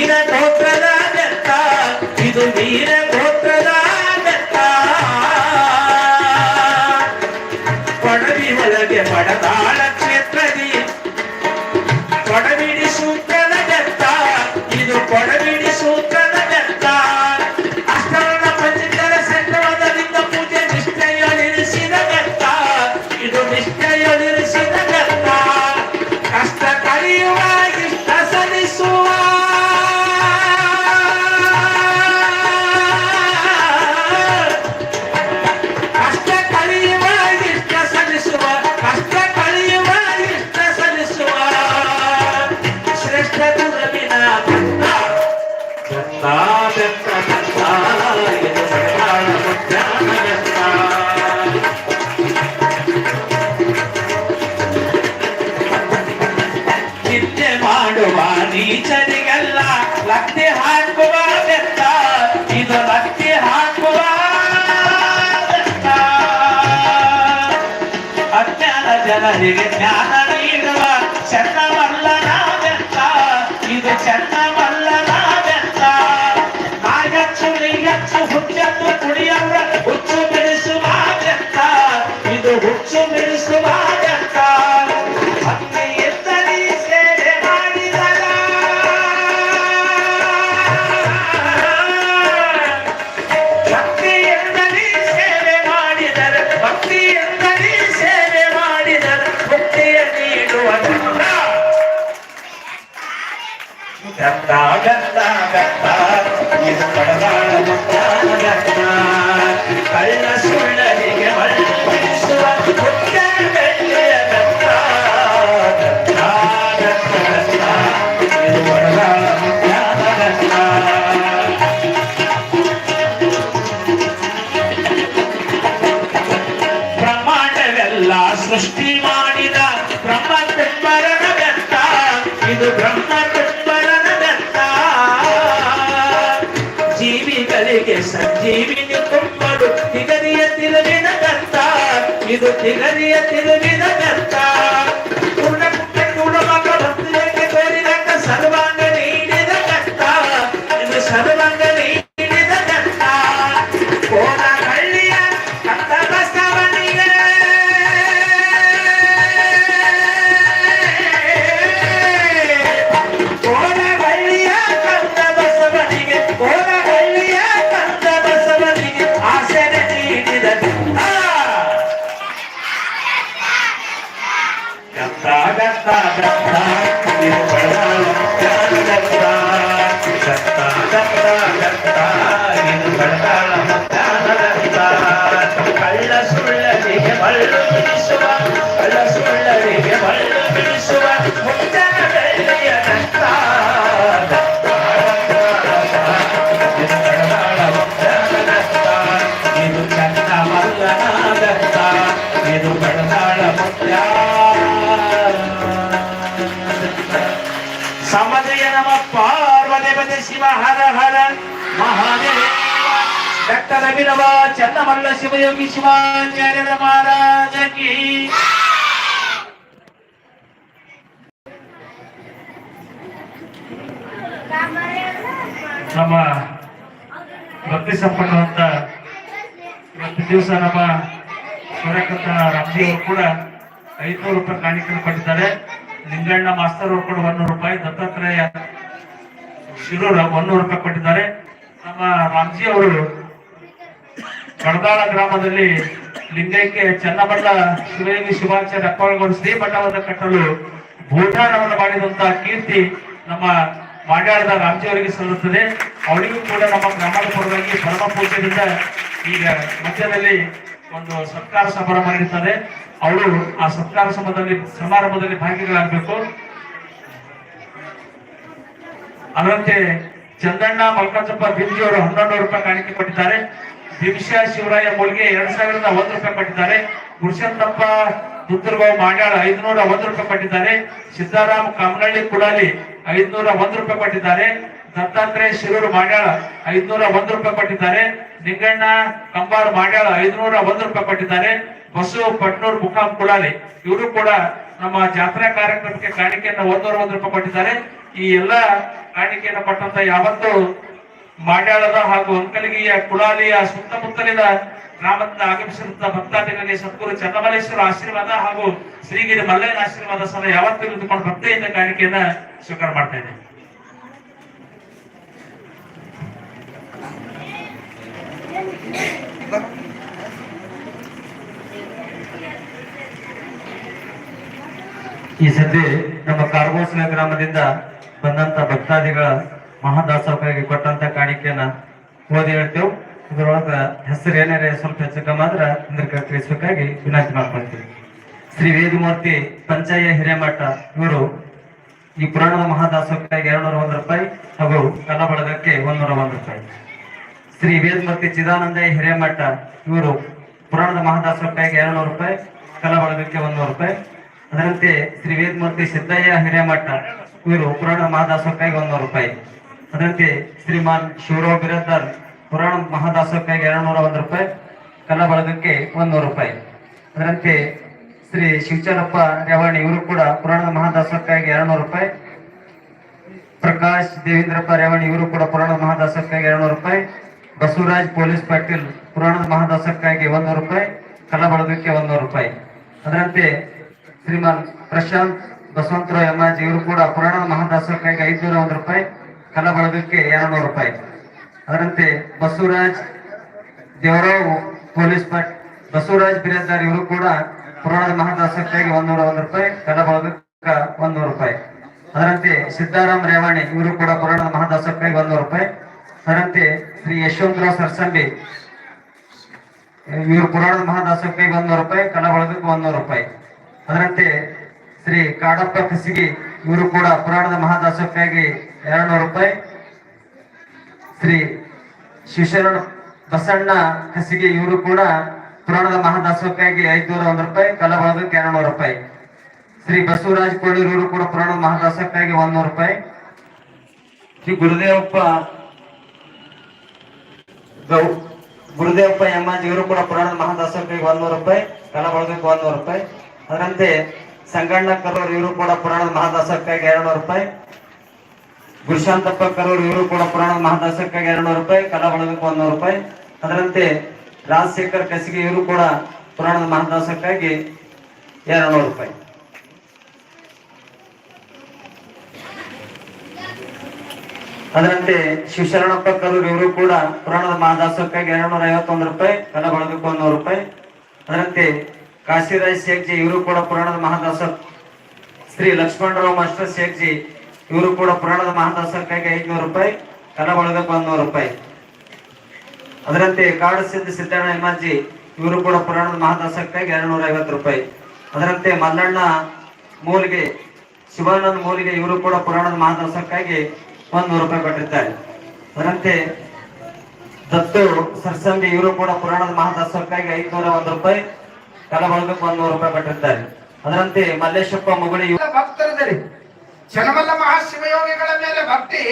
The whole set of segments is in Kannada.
ವೀರ ಗೋತ್ರದ ಬೆತ್ತ ಇದು ವೀರ ಗೋತ್ರದ ಬೆತ್ತ ಕೊಡವಿ ಒಳಗೆ ಪಡದಾಳ ಟೀಚರಿಗೆಲ್ಲ ಲಕ್ಕೆ ಹಾಕುವ ಬೆತ್ತ ಇದು ಲಕ್ಕೆ ಹಾಕುವ ಬೆತ್ತ ಅಜ್ಞಾನ ಜನರಿಗೆ ಜ್ಞಾನ ನೀಡುವ ಚನ್ನವಲ್ಲನ ಬೆತ್ತ ಇದು ಚನ್ನ తాగ తాగ తాగ. తిగరియ తిరువిద కర్త. வல்ல பிடிசுவா வல்ல சுள்ள வல்ல பிடிசுவா முந்தன வெள்ள వినవ చందమల్ల ಶಿವಾಚಾರ್ಯರ శివాచార్య మహారాజకి ನಮ್ಮ ಭಕ್ತಿ ಸಂಪನ್ನವಂತ ಇವತ್ತು ದಿವಸ ನಮ್ಮ ಸೂರ್ಯಕಾಂತ ರಾಮ್ಜಿ ಅವರು ಕೂಡ ಐದ್ನೂರು ರೂಪಾಯಿ ಕಾಣಿಕೆ ಪಟ್ಟಿದ್ದಾರೆ ನಿಂಗಣ್ಣ ಮಾಸ್ತರ್ ಅವರು ಕೂಡ ಒಂದೂರು ರೂಪಾಯಿ, ದತ್ತಾತ್ರೇಯ ಶಿರೂರ ಒಂದೂರು ರೂಪಾಯಿ ಕೊಟ್ಟಿದ್ದಾರೆ. ನಮ್ಮ ರಾಮ್ಜಿ ಅವರು ಕಡದಾಳ ಗ್ರಾಮದಲ್ಲಿ ಲಿಂಗೈಕ್ಯ ಚನ್ನಬಳ್ಳ ಶಿವಯೋಗಿ ಶಿವಾಚಾರ್ಯ ಅಪ್ಪಳಗೊಂಡು ಶ್ರೀ ಮಠವನ್ನು ಕಟ್ಟಲು ಭೂಟಾನವನ್ನು ಮಾಡಿದಂತಹ ಕೀರ್ತಿ ನಮ್ಮ ಮಾಡ್ಯಾಳದ ರಾಮಜಿಯವರಿಗೆ ಸಲ್ಲುತ್ತದೆ. ಅವರಿಗೂ ಕೂಡ ನಮ್ಮ ಗ್ರಾಮದ ಪರವಾಗಿ ಪರಮ ಪೂಜೆಯಿಂದ ಈಗ ಮಧ್ಯದಲ್ಲಿ ಒಂದು ಸತ್ಕಾರ ಸಮಾರಂಭ ನಡೀತದೆ. ಅವರು ಆ ಸತ್ಕಾರ ಸಮದಲ್ಲಿ ಸಮಾರಂಭದಲ್ಲಿ ಭಾಗಿಗಳಾಗಬೇಕು. ಅದರಂತೆ ಚಂದಣ್ಣ ಮಲ್ಕಾಚಪ್ಪ ಬಿಂಜಿ ಅವರು ಹನ್ನೊಂದು ರೂಪಾಯಿ ಕಾಣಿಕೆ ಕೊಟ್ಟಿದ್ದಾರೆ. ದಿವಿಷ ಶಿವರಾಯ ಮುಳ್ಗೆ ಎರಡ್ ಸಾವಿರದ ಒಂದು ರೂಪಾಯಿ ಕೊಟ್ಟಿದ್ದಾರೆ. ಪುರುಷೋತ್ತಪ್ಪ ದುರ್ಗವ್ ಮಾಡ್ಯಾಳ ಐದುನೂರ ಒಂದು ರೂಪಾಯಿ ಕೊಟ್ಟಿದ್ದಾರೆ. ಸಿದ್ದಾರಾಮ್ ಕಾಮನಹಳ್ಳಿ ಕುಡಾಲಿ ಐದನೂರ ಒಂದು ರೂಪಾಯಿ ಕೊಟ್ಟಿದ್ದಾರೆ. ದತ್ತಾತ್ರೇಯ ಶಿರೂರು ಮಾಡ್ಯಾಳ ಐದ್ನೂರ ಒಂದು ರೂಪಾಯಿ ಕೊಟ್ಟಿದ್ದಾರೆ. ನಿಂಗಣ್ಣ ಕಂಬಾರ್ ಮಾಡ್ಯಾಳ ಐದುನೂರ ಒಂದು ರೂಪಾಯಿ ಕೊಟ್ಟಿದ್ದಾರೆ. ಬಸು ಪಟ್ನೂರ್ ಮುಖಾಂ ಕುಡಾಲಿ ಇವರು ಕೂಡ ನಮ್ಮ ಜಾತ್ರಾ ಕಾರ್ಯಕ್ರಮಕ್ಕೆ ಕಾಣಿಕೆಯನ್ನು ಒಂದೂರ ಒಂದು ರೂಪಾಯಿ ಕೊಟ್ಟಿದ್ದಾರೆ. ಈ ಎಲ್ಲ ಕಾಣಿಕೆಯನ್ನು ಪಟ್ಟಂತ ಯಾವತ್ತು ಮಾಡ್ಯಾಳದ ಹಾಗೂ ಅಂಕಲಗಿಯ ಕುಳಾಲಿಯ ಸುತ್ತಮುತ್ತಲಿನ ಗ್ರಾಮದಿಂದ ಆಗಮಿಸಿದಂತ ಭಕ್ತಾದಿಗಳಿಗೆ ಸದ್ಗುರು ಚನ್ನಮಲೇಶ್ವರ ಆಶೀರ್ವಾದ ಹಾಗೂ ಶ್ರೀಗಿರಿ ಮಲ್ಲಯ್ಯನ ಆಶೀರ್ವಾದ ಸಹ ಯಾವತ್ತೂ ಇರಿದುಕೊಂಡು ಭಕ್ತಿಯಿಂದ ಕಾಣಿಕೆಯನ್ನ ಸ್ವೀಕಾರ ಮಾಡ್ತಾ ಈ ಸದ್ಯ ನಮ್ಮ ಕಾರ್ಗೋಸ್ಲ ಗ್ರಾಮದಿಂದ ಬಂದಂತ ಭಕ್ತಾದಿಗಳ ಮಹಾದಾಸೋಹಕ್ಕಾಗಿ ಕೊಟ್ಟಂತ ಕಾಣಿಕೆಯನ್ನ ಓದಿ ಹೇಳ್ತೇವೆ. ಇದರೊಳಗ ಹೆಸರು ಏನಾರ ಸ್ವಲ್ಪ ಹೆಚ್ಚು ಕಮ್ಮ ಆದ್ರ ತಿಳಿಸ್ಬೇಕಾಗಿ ವಿನಂತಿ ಮಾಡ್ಕೊಳ್ತೀವಿ. ಶ್ರೀ ವೇದಮೂರ್ತಿ ಪಂಚಾಯ ಹಿರೇಮಠ, ಇವರು ಈ ಪುರಾಣದ ಮಹಾದಾಸೋಪಾಯಿಗೆ ಎರಡು ನೂರ ಒಂದು ರೂಪಾಯಿ ಹಾಗೂ ಕಲಾ ಬಳಗಕ್ಕೆ ಒಂದೂರ ಒಂದು ರೂಪಾಯಿ. ಶ್ರೀ ವೇದಮೂರ್ತಿ ಚಿದಾನಂದ ಹಿರೇಮಠ, ಇವರು ಪುರಾಣದ ಮಹಾದಾಸೋಪಾಯಿಗೆ ಎರಡು ನೂರು ರೂಪಾಯಿ ಕಲಾ ಬಳಗಕ್ಕೆ ಒಂದೂರು ರೂಪಾಯಿ. ಅದರಂತೆ ಶ್ರೀ ವೇದಮೂರ್ತಿ ಸಿದ್ದಯ್ಯ ಹಿರೇಮಠ, ಇವರು ಪುರಾಣ ಮಹಾದಾಸಕ್ಕಾಗಿ ಒಂದೂರು ರೂಪಾಯಿ. ಅದರಂತೆ ಶ್ರೀಮಾನ್ ಶಿವರಾವ್ ಬಿರದ್ದರ್ ಪುರಾಣ ಮಹಾದಾಸೋಕ್ಕಾಗಿ ಎರಡು ನೂರ ಒಂದು ರೂಪಾಯಿ ಕಲಾ ಬಳಗಕ್ಕೆ ಒಂದೂರು ರೂಪಾಯಿ. ಅದರಂತೆ ಶ್ರೀ ಶಿವಚರಪ್ಪ ರೇವಣಿ ಇವರು ಕೂಡ ಪುರಾಣ ಮಹಾದಾಸಕ್ಕಾಗಿ ಎರಡ್ನೂರು ರೂಪಾಯಿ. ಪ್ರಕಾಶ್ ದೇವೇಂದ್ರಪ್ಪ ರೇವಣಿ ಇವರು ಕೂಡ ಪುರಾಣ ಮಹಾದಾಸಕ್ಕಾಗಿ ಎರಡ್ನೂರು ರೂಪಾಯಿ. ಬಸವರಾಜ್ ಪೊಲೀಸ್ ಪಾಟೀಲ್ ಪುರಾಣದ ಮಹಾದಾಸಕ್ಕಾಗಿ ಒಂದೂರು ರೂಪಾಯಿ ಕಲಾ ಬಳಗಕ್ಕೆ ಒಂದೂರು ರೂಪಾಯಿ. ಅದರಂತೆ ಶ್ರೀಮಾನ್ ಪ್ರಶಾಂತ್ ಬಸವಂತರಾವ್ ಎಮ್ಮಾಜಿ ಇವರು ಕೂಡ ಪುರಾಣ ಮಹಾದಾಸಕ್ಕಾಗಿ ಐದುನೂರ ಒಂದು ರೂಪಾಯಿ. ಕಲಾ ಎರಡುನೂರು ರೂಪಾಯಿ. ಅದರಂತೆ ಬಸವರಾಜ್ ದೇವರಾವ್ ಪೊಲೀಸ್ ಭಟ್ ಬಸವರಾಜ್ ಬಿರಾದಾರ್ ಇವರು ಕೂಡ ಪುರಾಣದ ಮಹಾದಾಸಕ್ಕಾಗಿ ಒಂದೂರ ಒಂದು ರೂಪಾಯಿ ಕಲಾ ಬಳಗಕ್ಕೆ ಒಂದೂರು ರೂಪಾಯಿ. ಅದರಂತೆ ಸಿದ್ದಾರಾಮ್ ರೇವಾಣಿ ಇವರು ಕೂಡ ಪುರಾಣದ ಮಹಾದಾಸಕ್ಕಾಗಿ ಒಂದೂರು ರೂಪಾಯಿ. ಅದರಂತೆ ಶ್ರೀ ಯಶವಂತರಾವ್ ಸರ್ಸಂಬಿ ಇವರು ಪುರಾಣದ ಮಹಾದಾಸಕ್ಕಾಗಿ ಒಂದೂರು ರೂಪಾಯಿ ಕಲಾ ಬಳಗಕ್ಕೆ ಒಂದೂರು ರೂಪಾಯಿ. ಅದರಂತೆ ಶ್ರೀ ಕಾಡಪ್ಪ ಕಸಿಗಿ ಇವರು ಕೂಡ ಪುರಾಣದ ಮಹಾದಾಸಕ್ಕಾಗಿ ಎರಡ್ನೂರು ರೂಪಾಯಿ. ಶ್ರೀ ಶಿವಶರಣ ಬಸಣ್ಣ ಹಸಿಗೆ ಇವರು ಕೂಡ ಪುರಾಣದ ಮಹಾದಾಸಕ್ಕಾಗಿ ಐದುನೂರ ಒಂದು ರೂಪಾಯಿ ಕಲಾ ಎರಡುನೂರು ರೂಪಾಯಿ. ಶ್ರೀ ಬಸವರಾಜ್ ಕೋಳಿರೂರು ಕೂಡ ಪುರಾಣದ ಮಹಾದಾಸಕ್ಕಾಗಿ ಒಂದೂರು ರೂಪಾಯಿ. ಶ್ರೀ ಗುರುದೇವಪ್ಪ ಗೌ, ಗುರುದೇವಪ್ಪ ಎಮ್ಮಾಜಿ ಇವರು ಕೂಡ ಪುರಾಣದ ಮಹಾದಾಸಕ್ಕಾಗಿ ಒಂದೂರು ರೂಪಾಯಿ ಕಲಾ ಒಂದ್ನೂರು ರೂಪಾಯಿ. ಅದರಂತೆ ಸಂಗಣ್ಣ ಕರೂರ್ ಇವರು ಕೂಡ ಪುರಾಣದ ಮಹಾದಾಸಕ್ಕಾಗಿ ಎರಡ್ನೂರು ರೂಪಾಯಿ. ಗುರುಶಾಂತಪ್ಪ ಕರೂರ್ ಇವರು ಕೂಡ ಪುರಾಣ ಮಹಾದಾಸಕ್ಕಾಗಿ ಎರಡ್ನೂರು ರೂಪಾಯಿ, ಕಲಾ ಬಳಗಕ್ಕೆ ಒಂದೂರು ರೂಪಾಯಿ. ಅದರಂತೆ ರಾಜಶೇಖರ್ ಕಸಿಗೆ ಇವರು ಕೂಡ ಪುರಾಣದ ಮಹಾದಾಸಕ್ಕಾಗಿ ಎರಡ್ನೂರು ರೂಪಾಯಿ. ಅದರಂತೆ ಶಿವಶರಣಪ್ಪ ಕರೂರ್ ಇವರು ಕೂಡ ಪುರಾಣದ ಮಹಾದಾಸಕ್ಕಾಗಿ ಎರಡ್ನೂರ ಐವತ್ತೊಂದು ರೂಪಾಯಿ, ಕಲಾ ಬಳಗಕ್ಕೆ ಒಂದೂರು ರೂಪಾಯಿ. ಅದರಂತೆ ಕಾಶಿರಾಜ್ ಶೇಖ್ಜಿ ಇವರು ಕೂಡ ಪುರಾಣದ ಮಹಾದಾಸ ಶ್ರೀ ಲಕ್ಷ್ಮಣರಾವ್ ಮಾಸ್ಟರ್ ಶೇಖ್ಜಿ ಇವರು ಕೂಡ ಪುರಾಣದ ಮಹಾದಾಸಕ್ಕಾಗಿ ಐದುನೂರು ರೂಪಾಯಿ ಕಲಾ ಒಂದ್ನೂರು ರೂಪಾಯಿ. ಅದರಂತೆ ಕಾಡು ಸಿದ್ಧ ಸಿದ್ದಣ್ಣ ಹಿಮಾಜಿ ಇವರು ಕೂಡ ಪುರಾಣದ ಮಹಾದಾಸಕ್ಕಾಗಿ ಎರಡ್ನೂರ ಐವತ್ತು ರೂಪಾಯಿ. ಅದರಂತೆ ಮಲ್ಲಣ್ಣ ಮೂಲಿಗೆ, ಶಿವಾನಂದ ಮೂಲಿಗೆ ಇವರು ಕೂಡ ಪುರಾಣದ ಮಹಾದಾಸಕ್ಕಾಗಿ ಒಂದ್ನೂರು ರೂಪಾಯಿ ಕೊಟ್ಟಿದ್ದಾರೆ. ಅದರಂತೆ ದತ್ತು ಸರ್ಸಂಗಿ ಇವರು ಕೂಡ ಪುರಾಣದ ಮಹಾದಾಸಕ್ಕಾಗಿ ಐದ್ನೂರ ಒಂದು ರೂಪಾಯಿ ಕಲಬಳಗಕ್ಕೆ ಬಳಗಕ್ಕೆ ಒಂದೂರು ರೂಪಾಯಿ ಕೊಟ್ಟಿರ್ತಾರೆ ಅದರಂತೆ ಮಲ್ಲೇಶಪ್ಪ ಮುಗುಳಿ ಚನ್ನಮಲ್ಲ ಮಹಾಶಿವಯೋಗಿಗಳ ಮೇಲೆ ಭಕ್ತಿ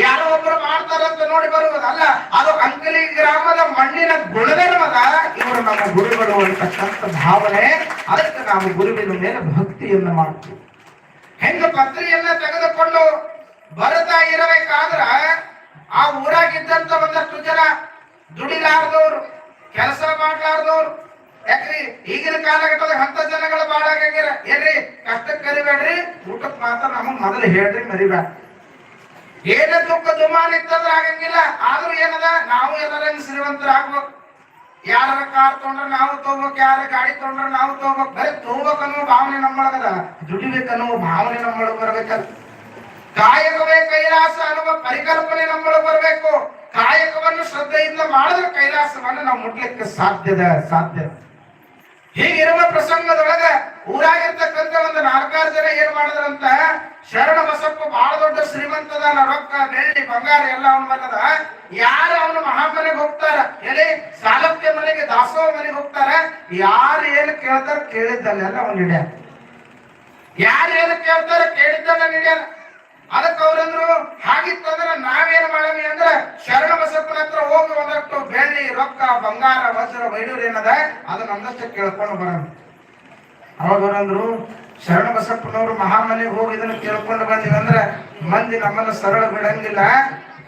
ಯಾರೋ ಒಬ್ರು ಮಾಡ್ತಾರಂತ ನೋಡಿ ಬರುವುದಲ್ಲ, ಅದು ಅಂಕಲಿ ಗ್ರಾಮದ ಮಣ್ಣಿನ ಗುಣಧರ್ಮದ ಇವರು ನಮ್ಮ ಗುರುಗಳು ಅಂತಕ್ಕಂಥ ಭಾವನೆ. ಅದಕ್ಕೆ ನಾವು ಗುರುವಿನ ಮೇಲೆ ಭಕ್ತಿಯನ್ನು ಮಾಡ್ತೀವಿ. ಹೆಂಗ ಪತ್ರಿಯನ್ನ ತೆಗೆದುಕೊಂಡು ಬರತಾ ಇರಬೇಕಾದ್ರ ಆ ಊರಾಗಿದ್ದಂತ ಒಂದಷ್ಟು ಜನ ದುಡಿಲಾರ್ದವ್ರು, ಕೆಲಸ ಮಾಡ್ಲಾರ್ದವ್ರು ಯಾಕ್ರಿ? ಈಗಿನ ಕಾಲಘಟ್ಟದಾಗ ಹಂತ ಜನಗಳು ಬಾಳ ಏನ್ರಿ? ಕಷ್ಟಕ್ಕೆ ಕರಿಬೇಡ್ರಿ. ಊಟಕ್ಕೆ ಮಾತ್ರ ನಮಗ್ ಮೊದಲು ಹೇಳ್ರಿ ಮರಿಬೇಡ ಏನ ದುಃಖ ದುಮಾನ ಇತ್ತಂದ್ರ ಆಗಂಗಿಲ್ಲ. ಆದ್ರೂ ಏನದ? ನಾವು ಎಲ್ಲರೇನು ಶ್ರೀವಂತರ ಆಗ್ಬೇಕು ಯಾರ ಕಾರ್ ತೊಗೊಂಡ್ರೆ ನಾವು ತಗೋಬೇಕು, ಯಾರ ಗಾಡಿ ತೊಗೊಂಡ್ರೆ ನಾವು ತಗೋಬೇಕು? ಬರೀ ತಗೋಬೇಕು ಅನ್ನೋ ಭಾವನೆ ನಮ್ಮೊಳಗದ. ದುಡಿಬೇಕನ್ನೋ ಭಾವನೆ ನಮ್ಮೊಳಗೆ ಬರ್ಬೇಕಲ್ಲ ಕಾಯಕವೇ ಕೈಲಾಸ ಅನ್ನುವ ಪರಿಕಲ್ಪನೆ ನಮ್ಮೊಳಗೆ ಬರಬೇಕು. ಕಾಯಕವನ್ನು ಶ್ರದ್ಧೆಯಿಂದ ಮಾಡಿದ್ರೆ ಕೈಲಾಸವನ್ನು ನಾವು ಮುಟ್ಲಿಕ್ಕೆ ಸಾಧ್ಯದ ಸಾಧ್ಯ. ಹೀಗಿರುವ ಪ್ರಸಂಗದೊಳಗ ಊರಾಗಿರ್ತಕ್ಕಂಥ ಒಂದು ನಾಲ್ಕಾರು ಜನ ಏನ್ ಮಾಡಿದ್ರಂತ, ಶರಣ ಬಸಪ್ಪ ಬಹಳ ದೊಡ್ಡ ಶ್ರೀಮಂತದ ರೊಕ್ಕ, ಬೆಳ್ಳಿ, ಬಂಗಾರ ಎಲ್ಲ ಅವನ ಬಂದದ ಯಾರು ಅವನ ಮಹಾಮನೆಗೆ ಹೋಗ್ತಾರ? ಹೇಳಿ, ಸಾಲಕ್ಕೆ ಮನೆಗೆ, ದಾಸೋಹ ಮನೆಗೆ ಹೋಗ್ತಾರ? ಯಾರು ಏನು ಕೇಳ್ತಾರ ಕೇಳಿದ್ದಲ್ಲ ಅವನ್ ಹಿಡಿಯ ಯಾರು ಏನು ಕೇಳ್ತಾರ ಕೇಳಿದ್ದಲ್ಲ ಹಿಡಿಯಲ್ಲ ಅದಕ್ಕೆ ಅವ್ರಂದ್ರು ಹಾಗಿತ್ತಂದ್ರ ನಾವೇನ್ ಮಾಡಮಿ ಅಂದ್ರ ಶರಣ ಬಸಪ್ಪನ ಹತ್ರ ಹೋಗಿ ಒಂದಷ್ಟು ಬೆಳ್ಳಿ, ರೊಕ್ಕ, ಬಂಗಾರ, ವಜ್ರ ವೈಡೂರ್ ಏನದ, ಅದನ್ನ ಒಂದಷ್ಟು ಕೇಳ್ಕೊಂಡು ಬರೋಣ. ಅವಾಗ ಶರಣ ಬಸಪ್ಪನವರು ಮಹಾಮನೆಗೆ ಹೋಗಿ ಇದನ್ನ ಕೇಳ್ಕೊಂಡು ಅಂದ್ರೆ ಮಂದಿ ನಮ್ಮನ್ನ ಸರಳ ಬಿಡಂಗಿಲ್ಲ.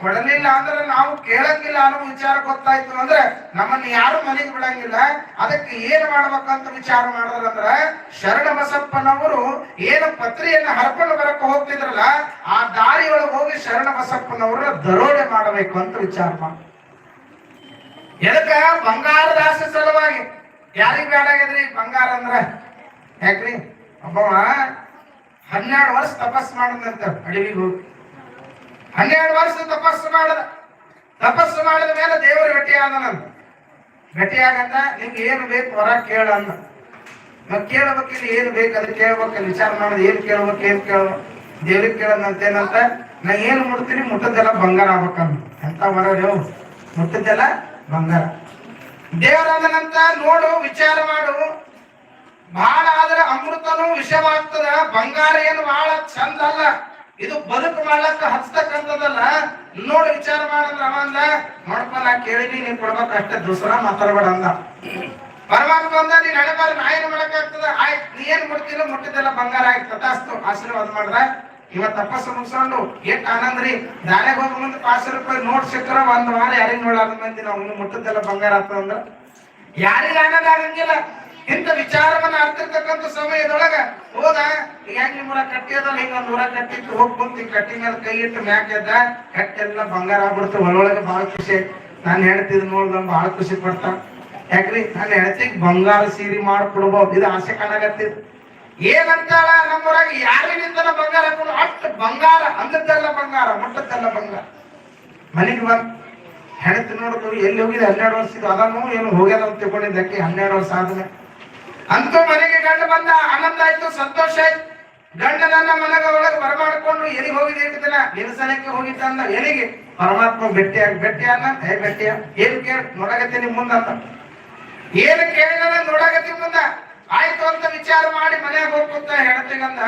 ಕೊಡಲಿಲ್ಲ ಅಂದ್ರೆ ನಾವು ಕೇಳಂಗಿಲ್ಲ ಅನ್ನೋ ವಿಚಾರ ಗೊತ್ತಾಯ್ತು ಅಂದ್ರೆ ನಮ್ಮನ್ನ ಯಾರು ಮನೆಗೆ ಬಿಡಂಗಿಲ್ಲ. ಅದಕ್ಕೆ ಏನ್ ಮಾಡ್ಬೇಕಂತ ವಿಚಾರ ಮಾಡಿದ್ರಂದ್ರ ಶರಣ ಬಸಪ್ಪನವರು ಏನು ಪತ್ರಿಯನ್ನ ಹರ್ಕೊಂಡು ಬರಕ್ಕೆ ಹೋಗ್ತಿದ್ರಲ್ಲ, ಆ ದಾರಿಯೊಳಗೆ ಹೋಗಿ ಶರಣ ಬಸಪ್ಪನವರ ದರೋಡೆ ಮಾಡಬೇಕು ಅಂತ ವಿಚಾರ ಮಾಡ ಎದಕ್ಕ? ಬಂಗಾರದ ಆಸೆ ಸಲುವಾಗಿ. ಯಾರಿಗ್ ಬಂಗಾರ ಅಂದ್ರ? ಯಾಕ್ರಿ? ಒಬ್ಬವ ಹನ್ನೆರಡು ವರ್ಷ ತಪಸ್ ಮಾಡಿದಂತ ಅಡವಿಗೆ ಹೋಗಿ. ಹನ್ನೆರಡು ವರ್ಷ ತಪಸ್ಸು ಮಾಡದ, ತಪಸ್ಸು ಮಾಡಿದ ಮೇಲೆ ದೇವರು ಭೇಟಿ ಆದನಂತ ಭೇಟಿ ಆಗಂತ ನಿಮ್ಗೆ ಏನು ಬೇಕು ಹೊರ ಕೇಳ ಅಂದ. ನಾವ್ ಏನು ಬೇಕು ಅದಕ್ಕೆ ಕೇಳ್ಬೇಕು ವಿಚಾರ ಮಾಡೋದು ಏನು ಕೇಳ್ಬೇಕು, ಏನು ಕೇಳ ದೇವ್ರಿಗೆ ಕೇಳೋದಂತ ಏನಂತ, ನಾ ಏನು ಮುಡ್ತೀನಿ ಮುಟ್ಟದೆಲ್ಲ ಬಂಗಾರ ಆಗ್ಬೇಕಂತ ಎಂತ ಮರೋ ದೇವ್ ಮುಟ್ಟದೆಲ್ಲ ಬಂಗಾರ. ದೇವರಾದನಂತ ನೋಡು, ವಿಚಾರ ಮಾಡು. ಬಹಳ ಆದ್ರೆ ಅಮೃತನು ವಿಷವಾಗ್ತದ, ಬಂಗಾರ ಏನು ಬಹಳ ಚಂದ ಅಲ್ಲ. ಇದು ಬದುಕು ಮಾಡ್ಲಕ್ಕ ಹಚ್ತಕ್ಕಂಥದ್ದಲ್ಲ. ನೋಡು, ವಿಚಾರ ಮಾಡಂದ್ರ ಅವ ಅಂದ ನೋಡಪ್ಪ ನಾ ಕೇಳಿನಿ ನೀನ್ ಕೊಡ್ಬೇಕು ಅಷ್ಟೇ, ದೂಸರ ಮಾತಾಡ್ಬೇಡ ಅಂದ. ಪರಮಾತ್ಮ ಅಂದ ನೀನ್ ಹಳೆಬಾರ ನಾ ಏನು ಮಾಡಕ್ಕಾಗ್ತದ ಆಯ್ತು, ನೀ ಏನ್ ಮುಟ್ತಿಲ್ಲ ಮುಟ್ಟಿದ್ದೆಲ್ಲ ಬಂಗಾರ ಆಯ್ತು. ತಥಾಸ್ತು, ಆಶೀರ್ವಾದ ಮಾಡ್ರ ಇವತ್ ತಪಸ್ಸು ಮುಗಿಸ್ಕೊಂಡು ಎಷ್ಟ್ ಆನಂದ್ರಿ ದಾರ್ಯಾಗ ಹೋಗಿ ಮುಂದೆ ಪಾಸ್ ರೂಪಾಯಿ ನೋಟ್ ಸಿಕ್ಕರ ಒಂದ್ ವಾರ ಯಾರಿಗ್ ನೋಡಾದ ಮಂದಿ ನಾವು ಮುಟ್ಟದ್ದೆಲ್ಲ ಬಂಗಾರ ಆಗ್ತದ ಅಂದ್ರ ಯಾರಿಗ ಆನಂದ ಆಗಂಗಿಲ್ಲ. ಇಂಥ ವಿಚಾರವನ್ನ ಅರ್ತಿರ್ತಕ್ಕಂಥ ಸಮಯದೊಳಗ ಹೋದ. ಹೆಂಗ್ ನಿಮ್ಮೂರ ಕಟ್ಟಿ ಅದಲ್ಲ ಹಿಂಗ ನೂರ ಕಟ್ಟಿತ್ತು ಹೋಗ್ ಕುಂತಿ ಕಟ್ಟಿ ಮೇಲೆ ಕೈ ಇಟ್ಟು ಮ್ಯಾಕ್ ಎದ್ದ. ಕಟ್ಟೆಲ್ಲ ಬಂಗಾರ ಆಗ್ಬಿಡ್ತು ಒಳೊಳಗೆ ಬಹಳ ಖುಷಿ. ನಾನು ಹೇಳ್ತಿದ್ ನೋಡ್ದ ಬಹಳ ಖುಷಿ ಪಡ್ತಾ. ಯಾಕ್ರಿ? ನನ್ನ ಹೆಣತಿಗ್ ಬಂಗಾರ ಸೀರೆ ಮಾಡ್ಕೊಡ್ಬಹುದು ಇದು ಆಸೆ ಕಾಣಾಗತ್ತಿದ್ ಏನಂತಾಳ? ನಮ್ಮೂರಾಗ ಯಾರಿನಿಂದ ಬಂಗಾರ ಹಾಕೊಂಡು ಅಷ್ಟು ಬಂಗಾರ, ಅಂದದ್ದೆಲ್ಲ ಬಂಗಾರ, ಮುಟ್ಟದ್ದೆಲ್ಲ ಬಂಗಾರ. ಮನೆಗೆ ಬಂದ್. ಹೆಣತಿ ನೋಡಿದ್ರು ಎಲ್ಲಿ ಹೋಗಿದೆ? ಹನ್ನೆರಡು ವರ್ಷ ಇದು. ಅದನ್ನು ಏನು ಹೋಗ್ಯದ ಅಂತ ತಿಳ್ಕೊಂಡಿದ್ದಕ್ಕೆ ಹನ್ನೆರಡು ವರ್ಷ ಆದ್ಮೇಲೆ. ಅಂತೂ ಮನೆಗೆ ಗಂಡ ಬಂದ ಆನಂದ ಆಯ್ತು, ಸಂತೋಷ ಆಯ್ತು. ಗಂಡನನ್ನ ಮನೆಗೆ ಒಳಗೆ ಬರಮಾಡ್ಕೊಂಡು ಎಲ್ಲಿಗೆ ಹೋಗಿದೆ ಇರ್ತಿಲ್ಲ ನಿಲ್ಸನಕ್ಕೆ ಹೋಗಿದ್ದ ಅಂದ ಎಲ್ಲಿಗೆ? ಪರಮಾತ್ಮ ಭೇಟಿ ಆಗ ಭೇಟಿ ಅನ್ನ? ಹೇ ಭೇಟಿಯ? ಏನ್ ಕೇಳ? ನೋಡಕತ್ತೀನಿ ಮುಂದ ಅಂತ. ಏನ್ ಕೇಳಿದ ನೋಡಕತ್ತಿ ಮುಂದ. ಆಯ್ತು ಅಂತ ವಿಚಾರ ಮಾಡಿ ಮನೆಯಾಗ ಹೋಗ್ಕೊಂತ ಹೇಳ್ತೀಗಂದ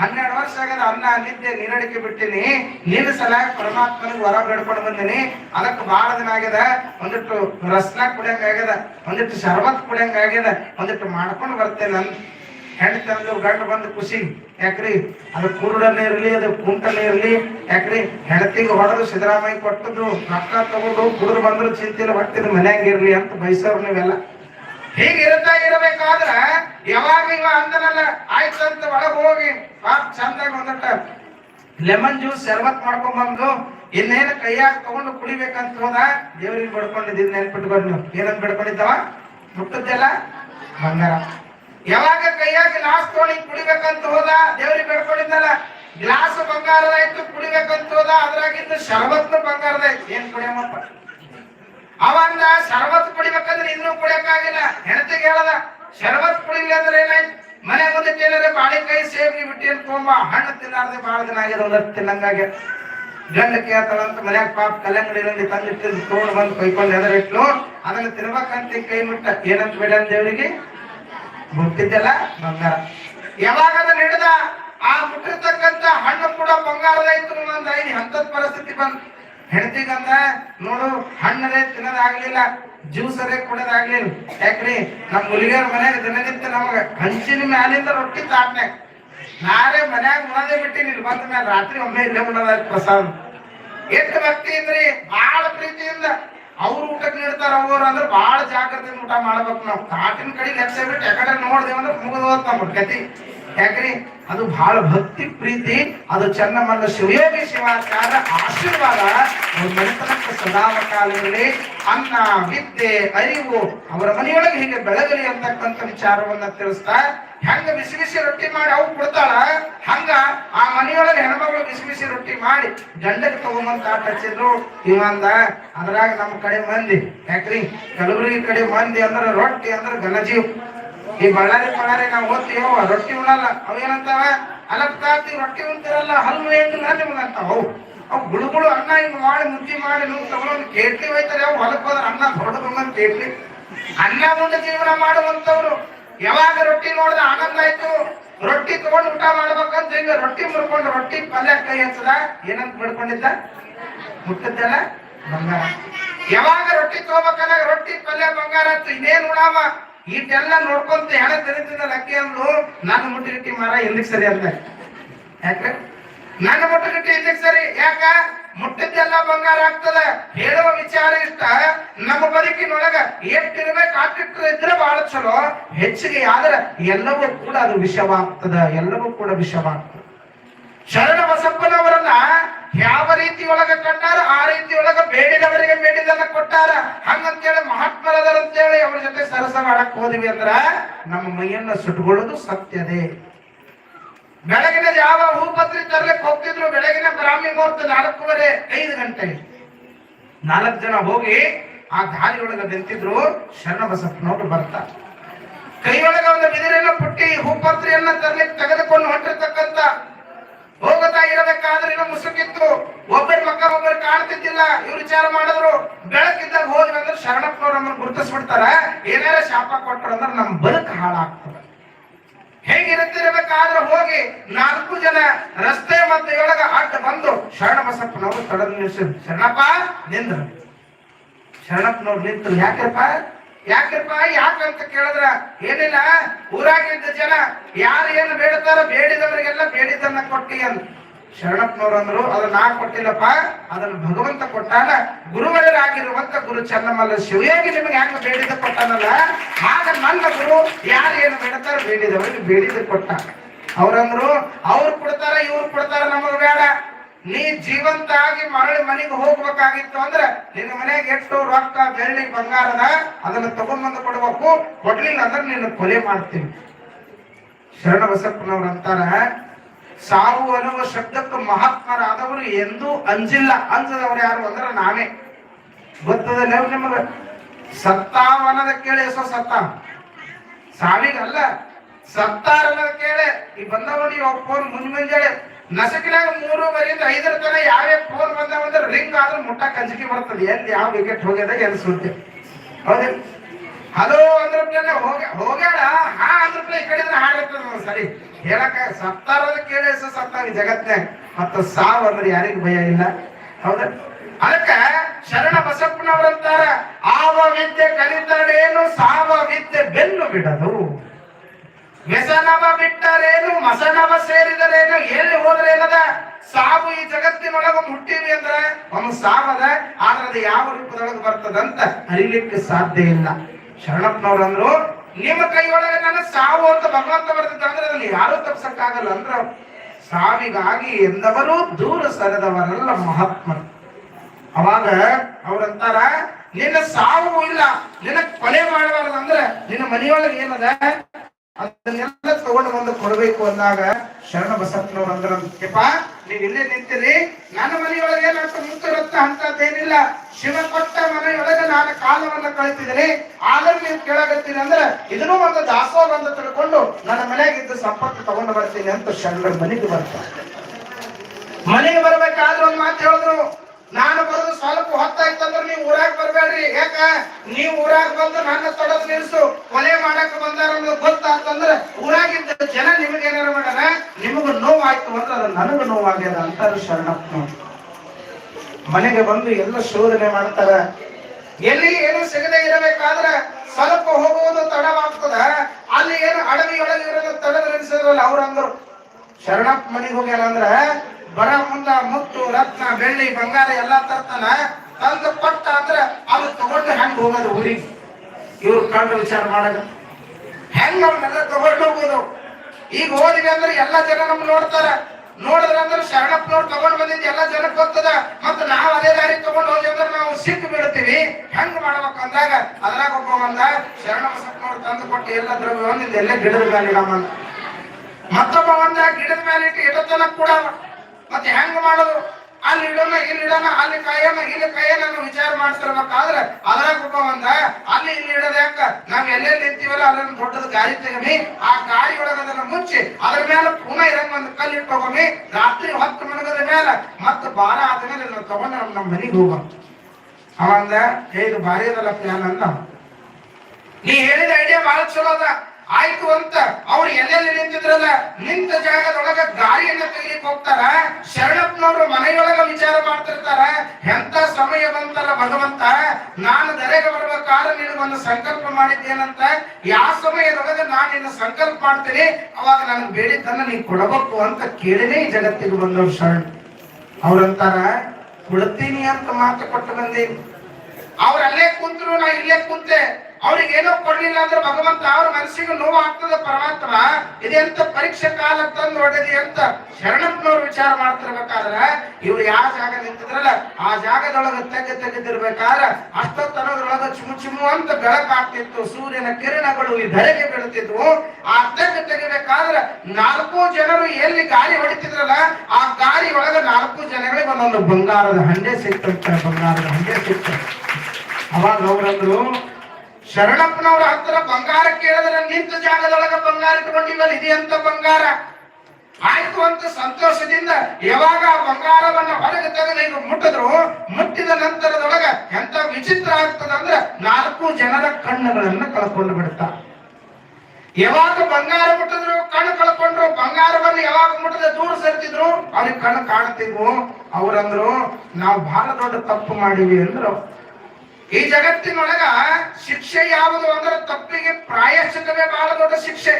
ಹನ್ನೆರಡು ವರ್ಷ ಆಗದ ಅನ್ನ, ನಿದ್ದೆ, ನೀರಡಿಕೆ ಬಿಟ್ಟಿನಿ. ನಿನ್ನ ಸಲ ಪರಮಾತ್ಮನಿಗೆ ಹೊರ ಬಿಡ್ಕೊಂಡು ಬಂದಿನಿ. ಅದಕ್ಕೆ ಬಹಳ ದಿನ ಆಗ್ಯದ. ಒಂದಿಟ್ಟು ರಸ್ನ ಕುಡಿಯಂಗ ಆಗ್ಯದ. ಒಂದಿಟ್ಟು ಶರ್ಬತ್ ಕುಡಿಯಂಗ ಆಗ್ಯದ. ಒಂದಿಟ್ಟು ಮಾಡ್ಕೊಂಡು ಬರ್ತೇನೆ ಅಂತ ಹೆಂಡತಿ ಅಂದ್ರು ಗಂಡ ಬಂದು ಖುಷಿ ಯಾಕ್ರಿ? ಅದು ಕುರುಡನೇ ಇರಲಿ, ಅದು ಕುಂಟನೇ ಇರಲಿ. ಯಾಕ್ರಿ? ಹೆಂಡತಿಗೆ ಹೊಡೆದು ಸಿದ್ದರಾಮಯ್ಯ ಕೊಟ್ಟದ್ದು, ರೊಕ್ಕ ತಗೊಂಡು ಕುಡಿದು ಬಂದ್ರು ಚಿಂತಿಲ್ಲ ಹೊಟ್ಟಿದ್ರು ಮನ್ಯಾಗ ಇರಲಿ ಅಂತ ಬಯಸೋರು ನೀವೆಲ್ಲ. ಹೀಗಿರುತ್ತಾ ಇರಬೇಕಾದ್ರೆ ಯಾವಾಗ ಇವ ಅಂದನಲ್ಲ ಅಂತ ಒಳಗೆ ಹೋಗಿ, ಪಾಪ್ ಚಂದಾಗ ಒಂದಟ್ಟ ಲೆಮನ್ ಜ್ಯೂಸ್ ಶರ್ಬತ್ ಮಾಡ್ಕೊಂಡ್ ಬಂದು, ಇನ್ನೇನ ಕೈಯಾಗ ತಗೊಂಡು ಕುಡಿಬೇಕಂತ ಹೋದ, ದೇವ್ರಿಗೆ ಬಡ್ಕೊಂಡಿದ್ದು ನೆನ್ಪಿಟ್ಕೊಂಡು ನೀವು. ಏನಂತ ಬಿಡ್ಕೊಂಡಿದ್ದವ? ಮುಟ್ಟದ್ದೆಲ್ಲ ಬಂಗಾರ. ಯಾವಾಗ ಕೈಯಾಗ ಗ್ಲಾಸ್ ತಗೊಂಡು ಕುಡಿಬೇಕಂತ ಹೋದ, ದೇವ್ರಿಗೆ ಬೇಡ್ಕೊಂಡಿದ್ದಲ್ಲ. ಗ್ಲಾಸ್ ಬಂಗಾರದಾಯ್ತು ಕುಡಿಬೇಕಂತ ಹೋದ, ಅದ್ರಾಗಿಂದ ಶರ್ಬತ್ನು ಬಂಗಾರದಾಯ್ತು ಏನ್ ಕುಡಿಯಮ್ಮಪ್ಪ ಅವಂದ ಶರಬತ್ ಕುಡಿಬೇಕಂದ್ರೆ ಇನ್ನೂ ಕುಡಿಯಕ್ಕಾಗಿಲ್ಲ. ಹೆಣತಿಗೆ ಹೇಳದ, ಶರಬತ್ ಕುಡಿಲಿ ಅಂದ್ರೆ ಏನಾಯ್ತು? ಮನೆ ಮುಂದೆ ತಿನ್ನರೆ ಬಾಳೆಕಾಯಿ ಸೇಬಿ ಬಿಟ್ಟಿ ಅನ್ಕೊಂಬ ಹಣ್ಣು ತಿನ್ನಾರ್ದೆ ಬಾಳ ದಿನ ಆಗಿದೆ ತಿನ್ನಂಗಾಗೆ ಗಂಡ ಕೇಳ್ತಾಳಂತ ಮನ್ಯಾಗ ಪಾಪ ಕಲ್ಲಂಗಡಿನಲ್ಲಿ ತಂದಿಟ್ಟು ತಗೊಂಡು ಬಂದು ಕೈಕೊಂಡು ಎದರಿಟ್ಲು ಅದನ್ನ ತಿನ್ಬೇಕಂತ ಕೈ ಮುಟ್ಟ, ಏನಂತ ಬೇಡ ದೇವರಿಗೆ? ಮುಟ್ಟಿದ್ದೆಲ್ಲ ಬಂಗಾರ. ಯಾವಾಗ ಅದನ್ನ ಹಿಡಿದ, ಆ ಮುಟ್ಟಿರ್ತಕ್ಕಂತ ಹಣ್ಣು ಕೂಡ ಬಂಗಾರದಾಯ್ತು ಒಂದು ಐದು ಹಂತದ ಪರಿಸ್ಥಿತಿ ಬಂದ್ ಹೆಂಡತಿಗಂದ ನೋಡು ಹಣ್ಣರೇ ತಿನ್ನೋದಾಗ್ಲಿಲ್ಲ ಜ್ಯೂಸರೇ ಕೊಡೋದಾಗ್ಲಿಲ್ಲ ಯಾಕ್ರಿ? ನಮ್ ಹುಲಿಗರ ಮನ್ಯಾಗ ದಿನನಿತ್ಯ ನಮಗ ಹಂಚಿನ ಮ್ಯಾಲಿಂದ ರೊಟ್ಟಿ ತಾಟ್ನ್ಯಾಗ ನಾರೇ ಮನ್ಯಾಗ ಉಣದೇ ಬಿಟ್ಟಿನಿ, ಇಲ್ಲಿ ಬಂದ ಮೇಲೆ ರಾತ್ರಿ ಒಮ್ಮೆ ಇಲ್ಲೇ ಉಣದ ಪ್ರಸಾದ. ಎಷ್ಟು ಭಕ್ತಿ ಇದ್ರಿ? ಬಹಳ ಪ್ರೀತಿಯಿಂದ. ಅವ್ರು ಊಟಕ್ಕೆ ನೀಡ್ತಾರ, ಅವ್ರು ಅಂದ್ರೆ ಬಹಳ ಜಾಗ್ರತೆಯಿಂದ ಊಟ ಮಾಡ್ಬೇಕು ನಾವು. ಕಾಟಿನ ಕಡೆ ಲೆಕ್ಕ ಬಿಟ್ಟು ಯಾಕಡೆ ನೋಡ್ದೇವಂದ್ರೆ ಮುಗಿದ ನಮ್ಮ ಗತಿ. ಯಾಕ್ರಿ? ಅದು ಬಹಳ ಭಕ್ತಿ, ಪ್ರೀತಿ, ಅದು ಚನ್ನಮಲ್ಲ ಶಿವಯೋಗಿ ಶಿವಾಚಾರ ಆಶೀರ್ವಾದ ಮನೆತನಕ್ಕೆ ಸದಾ ಕಾಲದಲ್ಲಿ ಅನ್ನ, ವಿದ್ಯೆ, ಅರಿವು ಅವರ ಮನೆಯೊಳಗೆ ಹೀಗೆ ಬೆಳಗಲಿ ಅಂತಕ್ಕಂಥ ವಿಚಾರವನ್ನ ತಿಳಿಸ್ತಾ, ಹೆಂಗ ಬಿಸಿ ಬಿಸಿ ರೊಟ್ಟಿ ಮಾಡಿ ಅವು ಕೊಡ್ತಾಳ? ಹಂಗ ಆ ಮನೆಯೊಳಗೆ ಹೆಣ್ಮಗಳು ಬಿಸಿ ಬಿಸಿ ರೊಟ್ಟಿ ಮಾಡಿ ಗಂಡಕ್ಕೆ ತಗೊಂಬಂತ ಹಚ್ಚಿದ್ರು. ಇವಂದ ಅದ್ರಾಗ ನಮ್ಮ ಕಡೆ ಮಂದಿ, ಯಾಕ್ರಿ? ಕಲಬುರಗಿ ಕಡೆ ಮಂದಿ ಅಂದ್ರೆ ರೊಟ್ಟಿ ಅಂದ್ರೆ ಘನಜೀವ್. ಈ ಬಳ್ಳಾರಿ ಬಳ್ಳಾರಿ ನಾವು ಓದ್ತೀವೋ, ರೊಟ್ಟಿ ಉಣ್ಣಲ್ಲ ಅವೇನಂತಾವ? ಅಲಕ್ತಾತಿ ರೊಟ್ಟಿ ಉಣ್ತಿರಲ್ಲ, ಹಲ್ಲು ಏನಿಲ್ಲ ನಿಮ್ಗಂತಾವ. ಅವು ಗುಳುಗುಳು ಅನ್ನ ಹಿಂಗ್ ಮಾಡಿ ಮುದ್ದಿ ಮಾಡಿ ನೀವು ತಗೊಂಡು ಕೇಟ್ಲಿ ಹೋಯ್ತಾರೆ, ಅವು ಹೊಲಕ್ಕೆ ಹೋದ್ರೆ ಅನ್ನ ದೊಡ್ಡ ಕೇಟ್ಲಿ. ಅನ್ನ ಮುಂದೆ ಜೀವನ ಮಾಡುವಂತವ್ರು ಯಾವಾಗ ರೊಟ್ಟಿ ನೋಡಿದ ಆನಂದ ಆಯ್ತು. ರೊಟ್ಟಿ ತಗೊಂಡು ಊಟ ಮಾಡ್ಬೇಕಂತ ಹಿಂಗ ರೊಟ್ಟಿ ಮುರ್ಕೊಂಡು ರೊಟ್ಟಿ ಪಲ್ಯ ಕೈ ಹಚ್ಚದ. ಏನಂತ ಬಿಡ್ಕೊಂಡಿದ್ದ ಮುಟ್ಟದ್ದಲ್ಲ? ಬಂಗಾರ. ಯಾವಾಗ ರೊಟ್ಟಿ ತಗೋಬೇಕಂದಾಗ ರೊಟ್ಟಿ ಪಲ್ಯ ಬಂಗಾರ ಅಂತ ಇನ್ನೇನ್ ಉಣಾವ? ಇಟ್ಟೆಲ್ಲ ನೋಡ್ಕೊಂತ ಹೆಣ ತೆರಿತಿದ್ದ ಲಕ್ಕಿ ಅಂದ್ರು, ನನ್ನ ಮುಟ್ಟಿಗಿಟ್ಟಿ ಮರ, ಎಲ್ಲಿಗೆ ಸರಿ ಅಂತ? ಯಾಕೆ ನನ್ನ ಮುಟ್ಟಗಟ್ಟಿ ಎಲ್ಲಿಗೆ ಸರಿ? ಯಾಕ? ಮುಟ್ಟಿದ್ದೆಲ್ಲ ಬಂಗಾರ ಆಗ್ತದ. ಹೇಳುವ ವಿಚಾರ ಇಷ್ಟ. ನಮ್ಮ ಬದುಕಿನೊಳಗ ಎಷ್ಟಿರ್ಬೇಕು ಅಷ್ಟಿಟ್ಟು ಇದ್ರೆ ಬಹಳ ಚಲೋ. ಹೆಚ್ಚಿಗೆ ಆದ್ರೆ ಎಲ್ಲವೂ ಕೂಡ ಅದು ವಿಷವಾಗ್ತದ, ಎಲ್ಲವೂ ಕೂಡ ವಿಷವಾಗ್ತದ. ಶರಣ ಬಸಪ್ಪನವರನ್ನ ಯಾವ ರೀತಿ ಒಳಗ ಕಂಡಾರ ಆ ರೀತಿ ಒಳಗ ಬೇಡಿದವರಿಗೆ ಬೇಡಿದನ್ನ ಕೊಟ್ಟಾರ. ಹಂಗಂತೇಳಿ ಮಹಾತ್ಮರದರಂತೇಳಿ ಅವ್ರ ಜೊತೆ ಸರಸ ಮಾಡಕ್ ಹೋದ್ವಿ ಅಂದ್ರ ನಮ್ಮ ಮೈಯನ್ನ ಸುಟ್ಕೊಳ್ಳೋದು ಸತ್ಯದೇ ಬೆಳಗಿನ ಯಾವ ಹೂಪತ್ರಿ ತರ್ಲಿಕ್ಕೆ ಹೋಗ್ತಿದ್ರು ಬೆಳಗಿನ ಬ್ರಾಹ್ಮಿ ಮುಹೂರ್ತ ನಾಲ್ಕೂವರೆ ಐದು ಗಂಟೆ. ನಾಲ್ಕು ಜನ ಹೋಗಿ ಆ ದಾರಿಯೊಳಗ ನಿಂತಿದ್ರು ಶರಣ ಬಸಪ್ಪನವರು ಬರ್ತಾರೆ ಕೈಯೊಳಗ ಒಂದು ಬಿದಿರನ್ನ ಪುಟ್ಟಿ ಹೂಪತ್ರಿಯನ್ನ ತರ್ಲಿಕ್ಕೆ ತೆಗೆದುಕೊಂಡು ಹೊಂಟಿರ್ತಕ್ಕಂತ ಹೋಗುತ್ತಾ ಇರಬೇಕಾದ್ರೆ ಇನ್ನು ಮುಸುಕಿತ್ತು. ಒಬ್ಬರ ಮಕ್ಕ ಒಬ್ಬರು ಕಾಣ್ತಿದ್ದಿಲ್ಲ. ಇವ್ರು ವಿಚಾರ ಮಾಡಿದ್ರು. ಬೆಳಕಿದ್ದಾಗ ಹೋದ್ವಿ ಅಂದ್ರೆ ಶರಣಪ್ಪನವ್ರು ನಮ್ಮನ್ನು ಗುರುತಿಸ್ಬಿಡ್ತಾರ. ಏನಾರ ಶಾಪ ಕೊಟ್ಟರು ಅಂದ್ರೆ ನಮ್ಮ ಬದುಕು ಹಾಳಾಗ್ತದೆ. ಹೇಗಿರುತ್ತಿರಬೇಕಾದ್ರೆ ಹೋಗಿ ನಾಲ್ಕು ಜನ ರಸ್ತೆ ಮಧ್ಯೆಯೊಳಗ ಅಡ್ಡ ಬಂದು ಶರಣ ಬಸಪ್ಪನವರು ತಡೆದು ನಿಲ್ಸಿದ್ರು. ಶರಣಪ್ಪ, ನಿಂದ್ರು. ಶರಣಪ್ಪನವ್ರು ನಿಂತರು. ಯಾಕಪ್ಪ ಯಾಕಪ್ಪ ಯಾಕಂತ ಕೇಳಿದ್ರ? ಏನಿಲ್ಲ, ಊರಾಗಿದ್ದ ಜನ ಯಾರು ಏನು ಬೇಡತಾರ ಬೇಡಿದವರಿಗೆಲ್ಲ ಬೇಡಿದನ್ನ ಕೊಟ್ಟಿ ಅಂತ ಶರಣಪ್ಪನವ್ರು ಅಂದ್ರು, ಅದನ್ನ ನಾ ಕೊಟ್ಟಿಲ್ಲಪ್ಪ, ಅದನ್ನ ಭಗವಂತ ಕೊಟ್ಟಾನ. ಗುರುವಳರಾಗಿರುವಂತ ಗುರು ಚನ್ನಮಲ್ಲ ಶಿವಯೋಗಿ ನಿಮಗೆ ಹ್ಯಾಂಗ ಬೇಡಿದ ಕೊಟ್ಟಾನಲ್ಲ? ಆಗ ನನ್ನ ಗುರು ಯಾರು ಏನು ಬೇಡತಾರ ಬೇಡಿದವರಿಗೆ ಬೇಡಿದ ಕೊಟ್ಟ. ಅವ್ರಂದ್ರು, ಅವ್ರು ಕೊಡ್ತಾರ, ಇವ್ರು ಕೊಡ್ತಾರ ನಮಗ್ ಬೇಡ. ನೀ ಜೀವಂತ ಆಗಿ ಮರಳಿ ಮನೆಗೆ ಹೋಗ್ಬೇಕಾಗಿತ್ತು ಅಂದ್ರೆ ನಿನ್ನ ಮನೆಗೆ ಎಷ್ಟು ರಕ್ತ ಬೆಳ್ಳಿ ಬಂಗಾರದ ಅದನ್ನ ತಗೊಂಡ್ಬಂದು ಕೊಡ್ಬೇಕು ಕೊಡ್ಲಿಲ್ಲ ಅಂದ್ರೆ ನಿನ್ನ ಕೊಲೆ ಮಾಡ್ತೀನಿ. ಶರಣ ಬಸಪ್ಪನವ್ರು ಅಂತಾರ, ಸಾವು ಅನ್ನುವ ಶಬ್ದಕ್ಕೆ ಮಹಾತ್ಮರಾದವರು ಎಂದೂ ಅಂಜಿಲ್ಲ. ಅಂಜದವ್ರು ಯಾರು ಅಂದ್ರೆ ನಾನೇ. ಗೊತ್ತದಲ್ಲ ನಿಮಗ? ಸತ್ತಾವನದ ಕೇಳಿ ಎಸೋ ಸತ್ತ? ಸಾವಿಗಲ್ಲ ಸತ್ತಾರನ್ನದ ಕೇಳಿ. ಈ ಬಂದವನಿಗೆ ನೀವು ಫೋನ್ ಮುಂಜ್ ಮುಂಜಾನೆ ನಸಕಿನಾಗ ಮೂರುವರೆಯಿಂದ ಐದರ ತನ ಯಾವ್ಯಾವ ಫೋನ್ ಬಂದಾವ ಅಂದ್ರೆ ರಿಂಗ್ ಆದ್ರೆ ಮುಟ್ಟ ಕಂಚಿಕೆ ಬರ್ತದೆ. ಎಲ್ಲಿ ಯಾವ ವಿಕೆಟ್ ಹೋಗ್ಯದ, ಎಲ್ಲಿ ಸುದ್ದಿ ಹಲೋ ಅಂದ್ರೆ ಹೋಗ ಹೋಗ್ಯಾಡ ಹಾ ಅಂದ್ರೆ ಈ ಕಡೆ ಹಾಡಿರ್ತದ ಸರಿ. ಹೇಳಕ ಸತ್ತಾರದ ಕೇಳಿ ಸತ್ತಾಗ ಜಗತ್ತೆ ಮತ್ತ ಸಾವು ಅಂದ್ರೆ ಯಾರಿಗೂ ಭಯ ಇಲ್ಲ. ಹೌದ. ಅದಕ್ಕ ಶರಣ ಬಸಪ್ಪನವರಂತಾರ, ಆವ ವಿದ್ಯೆ ಕಲಿತಾಡೇನು ಸಾವ ವಿದ್ಯೆ ಬೆನ್ನು ಬಿಡದು. ವ್ಯಸನವ ಬಿಟ್ಟರೇನು ಮಸನವ ಸೇರಿದರೇನು, ಎಲ್ಲಿ ಹೋದ್ರೇನದ ಸಾವು ಈ ಜಗತ್ತಿನೊಳಗ ಮುಟ್ಟಿವಿ ಅಂದ್ರೆ ಒಂದು ಸಾವದ ಆದ್ರೆ ಅದು ಯಾವ ರೂಪದೊಳಗೆ ಬರ್ತದಂತ ಅರಿಲಿಕ್ಕೆ ಸಾಧ್ಯ ಇಲ್ಲ. ಶರಣಪ್ಪನವ್ರಂದ್ರು, ನಿಮ್ಮ ಕೈಯೊಳಗೆ ನನ್ನ ಸಾವು ಅಂತ ಭಗವಂತ ಬರ್ತಿದ್ದ ಅಂದ್ರೆ ಅದನ್ನು ಯಾರು ತಪ್ಸಕ್ಕಾಗಲ್ಲ ಅಂದ್ರ. ಸಾವಿಗಾಗಿ ಎಂದವರು ದೂರ ಸರದವರಲ್ಲ ಮಹಾತ್ಮರು. ಅವಾಗ ಅವ್ರಂತಾರ, ನಿನ್ನ ಸಾವು ಇಲ್ಲ ನಿನ್ನ ಕೊಲೆ ಮಾಡಬಾರದು ಅಂದ್ರೆ ನಿನ್ನ ಮನೆಯೊಳಗೆ ಏನದ? ಅದನ್ನೆಲ್ಲ ತಗೊಂಡು ಬಂದು ಕೊಡಬೇಕು ಅಂದಾಗ ಶರಣ ಬಸಪ್ಪನವ್ರು ಅಂದ್ರಪ್ಪ ನೀವ್ ಇಲ್ಲೇ ನಿಂತಿರಿ. ನನ್ನ ಮನೆಯೊಳಗೆ ಏನಾಗ್ತ ಮುತ್ತರತ್ತ ಅಂತದ್ದೇನಿಲ್ಲ. ಶಿವ ಕೊಟ್ಟ ಮನೆಯೊಳಗೆ ನಾನು ಕಾಲವನ್ನ ಕಳಿತಿದ್ದೀನಿ ಆದ್ರೆ ನೀವು ಕೇಳಾಗತ್ತೀನಿ ಅಂದ್ರೆ ಇದನ್ನೂ ಒಂದು ದಾಸೋಹ ಅಂತ ತಿಳ್ಕೊಂಡು ನನ್ನ ಮನೆಯಾಗಿದ್ದ ಸಂಪತ್ತು ತಗೊಂಡು ಬರ್ತೀನಿ ಅಂತ ಶರಣರ ಮನೆಗೆ ಬರ್ತಾರೆ. ಮನೆಗೆ ಬರ್ಬೇಕಾದ್ರೆ ಒಂದು ಮಾತು ಹೇಳಿದ್ರು. ನಾನು ಬರೋದು ಸ್ವಲ್ಪ ಹೊತ್ತಾಯ್ತಂದ್ರೆ ನೀವು ಊರಾಗ ಬರ್ಬೇಡ್ರಿ. ಯಾಕ? ನೀವು ಊರಾಗ ಬಂದು ನನ್ನ ತೊಡದ್ ನಿಲ್ಸು. ಕೊಲೆ ಮಾಡಕ್ ಬಂದಾರ ಗೊತ್ತ ಗೊತ್ತಾತಂದ್ರ ಊರಾಗಿದ್ದ ಜನ ನಿಮಗೆ ಏನಾರ ಮಾಡ್ಯಾರ? ನಿಮಗ ನೋವಾಯ್ತು ಅಂದ್ರೆ ಅದು ನನಗ ನೋವಾಗ್ಯದ ಅಂತಾರ ಶರಣಪ್ಪ ಮನೆಗೆ ಬಂದು ಎಲ್ಲ ಶೋಧನೆ ಮಾಡ್ತಾರ. ಎಲ್ಲಿ ಏನು ಸಿಗದೆ ಇರಬೇಕಾದ್ರ ಸ್ವಲ್ಪ ಹೋಗುವುದು ತಡವಾಗ್ತದ. ಅಲ್ಲಿ ಏನು ಅಡವಿಯೊಳಗೆ ಇರೋದು ತಡದ ನಿಲ್ಸಿದ್ರಲ್ಲ ಅವ್ರ ಅಂದ್ರು. ಶರಣಪ್ಪ ಮನೆಗೆ ಹೋಗ್ಯಾನಂದ್ರ ಬರ ಮುಂದ ಮುತ್ತು, ರತ್ನ, ಬೆಳ್ಳಿ, ಬಂಗಾರ ಎಲ್ಲಾ ತರ್ತಾನ. ತಂದು ಕೊಟ್ಟ ಅಂದ್ರೆ ಅದು ತಗೊಂಡು ಹೆಂಗ್ ಹೋಗೋದು ಊರಿಗೆ ಇವ್ರು ಕಂಡು ವಿಚಾರ ಮಾಡಾಗ ಹೆಂಗ್ ಅವ್ರನ್ನೆಲ್ಲ ತಗೊಂಡು ಹೋಗೋದು? ಈಗ ಹೋದ್ವಿ ಅಂದ್ರೆ ಎಲ್ಲಾ ಜನ ನಮ್ಗೆ ನೋಡ್ತಾರ. ನೋಡಿದ್ರೆ ಅಂದ್ರೆ ಶರಣಪ್ಪನವ್ರು ತಗೊಂಡ್ ಬಂದಿದ್ದು ಎಲ್ಲಾ ಜನಕ್ಕೆ ಗೊತ್ತದ. ಮತ್ತ ನಾವ್ ಅದೇ ದಾರಿ ತಗೊಂಡು ಹೋಗಿ ಅಂದ್ರೆ ನಾವು ಸಿಕ್ಕು ಬಿಡ್ತೀವಿ ಹೆಂಗ್ ಮಾಡ್ಬೇಕು ಅಂದಾಗ, ಅದ್ರಾಗ ಒಬ್ಬ ಬಂದ ಶರಣಬಸಪ್ಪನವ್ರು ತಂದು ಕೊಟ್ಟು ಎಲ್ಲ ದ್ರವ್ಯ ಒಂದಿದ್ದು ಎಲ್ಲ ಗಿಡದ ಮೇಲೆ ಇಡಮ್ಮ ಮತ್ತೊಬ್ಬ ಬಂದ ಗಿಡದ ಮೇಲೆ ಇಟ್ಟು ಇಡತನ ಕೂಡ ಮತ್ತೆ ಹೆಂಗ್ ಮಾಡೋದು? ಅಲ್ಲಿ ಇಡೋಣ ಇಲ್ಲಿ ಇಡೋಣ ಅಲ್ಲಿ ಕಾಯೋಣ ಇಲ್ಲಿ ಕಾಯೋಣ ಅನ್ನೋ ವಿಚಾರ ಮಾಡ್ತಿರ್ಬೇಕಾದ್ರೆ ಅದರ ಒಬ್ಬ ಒಂದ. ಅಲ್ಲಿ ಇಲ್ಲಿ ಇಡದೆ ಯಾಕ? ನಾವ್ ಎಲ್ಲೆಲ್ಲಿ ನಿಂತೀವಲ್ಲ ಅದನ್ನ ದೊಡ್ಡದ ಗಾಡಿ ತೆಗಮಿ, ಆ ಗಾಳಿ ಒಳಗ ಅದನ್ನ ಮುಚ್ಚಿ, ಅದ್ರ ಮೇಲೆ ಪುನಃ ಇರಂಗ್ ಒಂದು ಕಲ್ಲು ಇಟ್ಕೊಮಿ ರಾತ್ರಿ ಹೊತ್ತು ಮಣಗದ ಮೇಲೆ ಮತ್ತೆ ಬಾರ ಆದ್ಮೇಲೆ ನಾವು ತಗೊಂಡು ನಮ್ ನಮ್ಮ ಮನೆಗೆ ಹೋಗೋಣ ಅವಂದ ಇದು ಭಾರಿ ಅದಲ್ಲ ಪ್ಲಾನ್ ಅಂತ ನೀ ಹೇಳಿದ ಐಡಿಯಾ ಬಹಳ ಚಲೋ ಅದ. ಆಯ್ತು ಅಂತ ಅವ್ರು ಎಲ್ಲೆಲ್ಲಿ ನಿಂತಿದ್ರಲ್ಲ, ನಿಂತ ಜಾಗದೊಳಗ ಗಾಳಿಯನ್ನ ತೆಗಿಲಿಕ್ಕೆ ಹೋಗ್ತಾರ, ಶರಣಪ್ಪನವ್ರು ಮನೆಯೊಳಗ ವಿಚಾರ ಮಾಡ್ತಿರ್ತಾರ, ಎಂತ ಸಮಯ ಬಂತಲ್ಲ ಭಗವಂತ, ನಾನು ದರೆಗೆ ನೀನು ಒಂದು ಸಂಕಲ್ಪ ಮಾಡಿದ್ದೇನಂತ ಯಾವ ಸಮಯದೊಳಗ ನಾನು ನಿನ್ನ ಸಂಕಲ್ಪ ಮಾಡ್ತೀನಿ, ಅವಾಗ ನನಗೆ ಬೇಡಿದ್ದನ್ನ ನೀ ಕೊಡಬೇಕು ಅಂತ ಕೇಳಿನೇ ಈ ಜಗತ್ತಿಗೆ ಬಂದವ್ರು ಶರಣ. ಅವ್ರಂತಾರ, ಕೊಡ್ತೀನಿ ಅಂತ ಮಾತು ಕೊಟ್ಟು ಬಂದೀನಿ ಅವ್ರ ಅಲ್ಲೇ ಕುಂತರು, ನಾ ಇಲ್ಲೇ ಕುಂತೆ. ಅವ್ರಿಗೆ ಏನೋ ಕೊಡ್ಲಿಲ್ಲ ಅಂದ್ರೆ ಭಗವಂತ ಅವ್ರ ಮನಸ್ಸಿಗೆ ನೋವು ಆಗ್ತದ ಪರಮಾತ್ಮ. ಇದೆಂತ ಪರೀಕ್ಷೆ ಕಾಲ ತಂದು ಹೊಡೆದಿ ಅಂತ ಶರಣಪ್ಪನವ್ರು ವಿಚಾರ ಮಾಡ್ತಿರ್ಬೇಕಾದ್ರೆ ಇವ್ರು ಯಾವ ಜಾಗ ನಿಂತಿದ್ರಲ್ಲ, ಆ ಜಾಗದೊಳಗೆ ತೆಗೆ ತೆಗೆದಿರ್ಬೇಕಾದ್ರ ಅಷ್ಟೊತ್ತನದ್ರೊಳಗೆ ಚುಮು ಚುಮು ಅಂತ ಬೆಳಕಾಗ್ತಿತ್ತು. ಸೂರ್ಯನ ಕಿರಣಗಳು ಈ ಧರೆಗೆ ಬೀಳ್ತಿದ್ವು. ಆ ತೆಗೆ ತೆಗಿಬೇಕಾದ್ರೆ ನಾಲ್ಕು ಜನರು ಎಲ್ಲಿ ಗಾಳಿ ಹೊಡಿತಿದ್ರಲ್ಲ, ಆ ಗಾಳಿ ಒಳಗ ನಾಲ್ಕು ಜನಗಳಿಗೆ ಒಂದೊಂದು ಬಂಗಾರದ ಹಂಡೆ ಸಿಕ್ತ ಬಂಗಾರದ ಹಂಡೆ ಸಿಕ್ತ ಅವಾಗ ಅವ್ರಂದ್ರು ಶರಣಪ್ಪನವ್ರ ಹತ್ರ ಬಂಗಾರ ಕೇಳಿದ್ರೆ ನಿಂತ ಜಾಗದೊಳಗ ಬಂಗಾರ ಇಟ್ಕೊಂಡಿವಲ್ಲ ಇದೆಯಂತ ಬಂಗಾರ? ಆಯ್ತು ಅಂತ ಸಂತೋಷದಿಂದ ಯಾವಾಗ ಆ ಬಂಗಾರವನ್ನ ಹೊರಗೆ ತೆಗೆದು ಈಗ ಮುಟ್ಟಿದ್ರು, ಮುಟ್ಟಿದ ನಂತರದೊಳಗ ಎಂತ ವಿಚಿತ್ರ ಆಗ್ತದಂದ್ರೆ ನಾಲ್ಕು ಜನರ ಕಣ್ಣುಗಳನ್ನ ಕಳ್ಕೊಂಡು ಬಿಡ್ತಾರೆ ಯಾವಾಗ ಬಂಗಾರ ಮುಟ್ಟಿದ್ರು, ಕಣ್ಣು ಕಳ್ಕೊಂಡ್ರು, ಬಂಗಾರವನ್ನು ಯಾವಾಗ ಮುಟ್ಟದೆ ದೂರ ಸರಿತಿದ್ರು, ಅವ್ರಿಗೆ ಕಣ್ಣು ಕಾಣ್ತಿದ್ವು. ಅವ್ರಂದ್ರು, ನಾವು ಬಹಳ ದೊಡ್ಡ ತಪ್ಪು ಮಾಡಿವಿ ಅಂದ್ರು. ಈ ಜಗತ್ತಿನೊಳಗ ಶಿಕ್ಷೆ ಯಾವುದು ಅಂದ್ರೆ ತಪ್ಪಿಗೆ ಪ್ರಾಯಶ್ಚಿತವೇ ಬಹಳ ದೊಡ್ಡ ಶಿಕ್ಷೆ.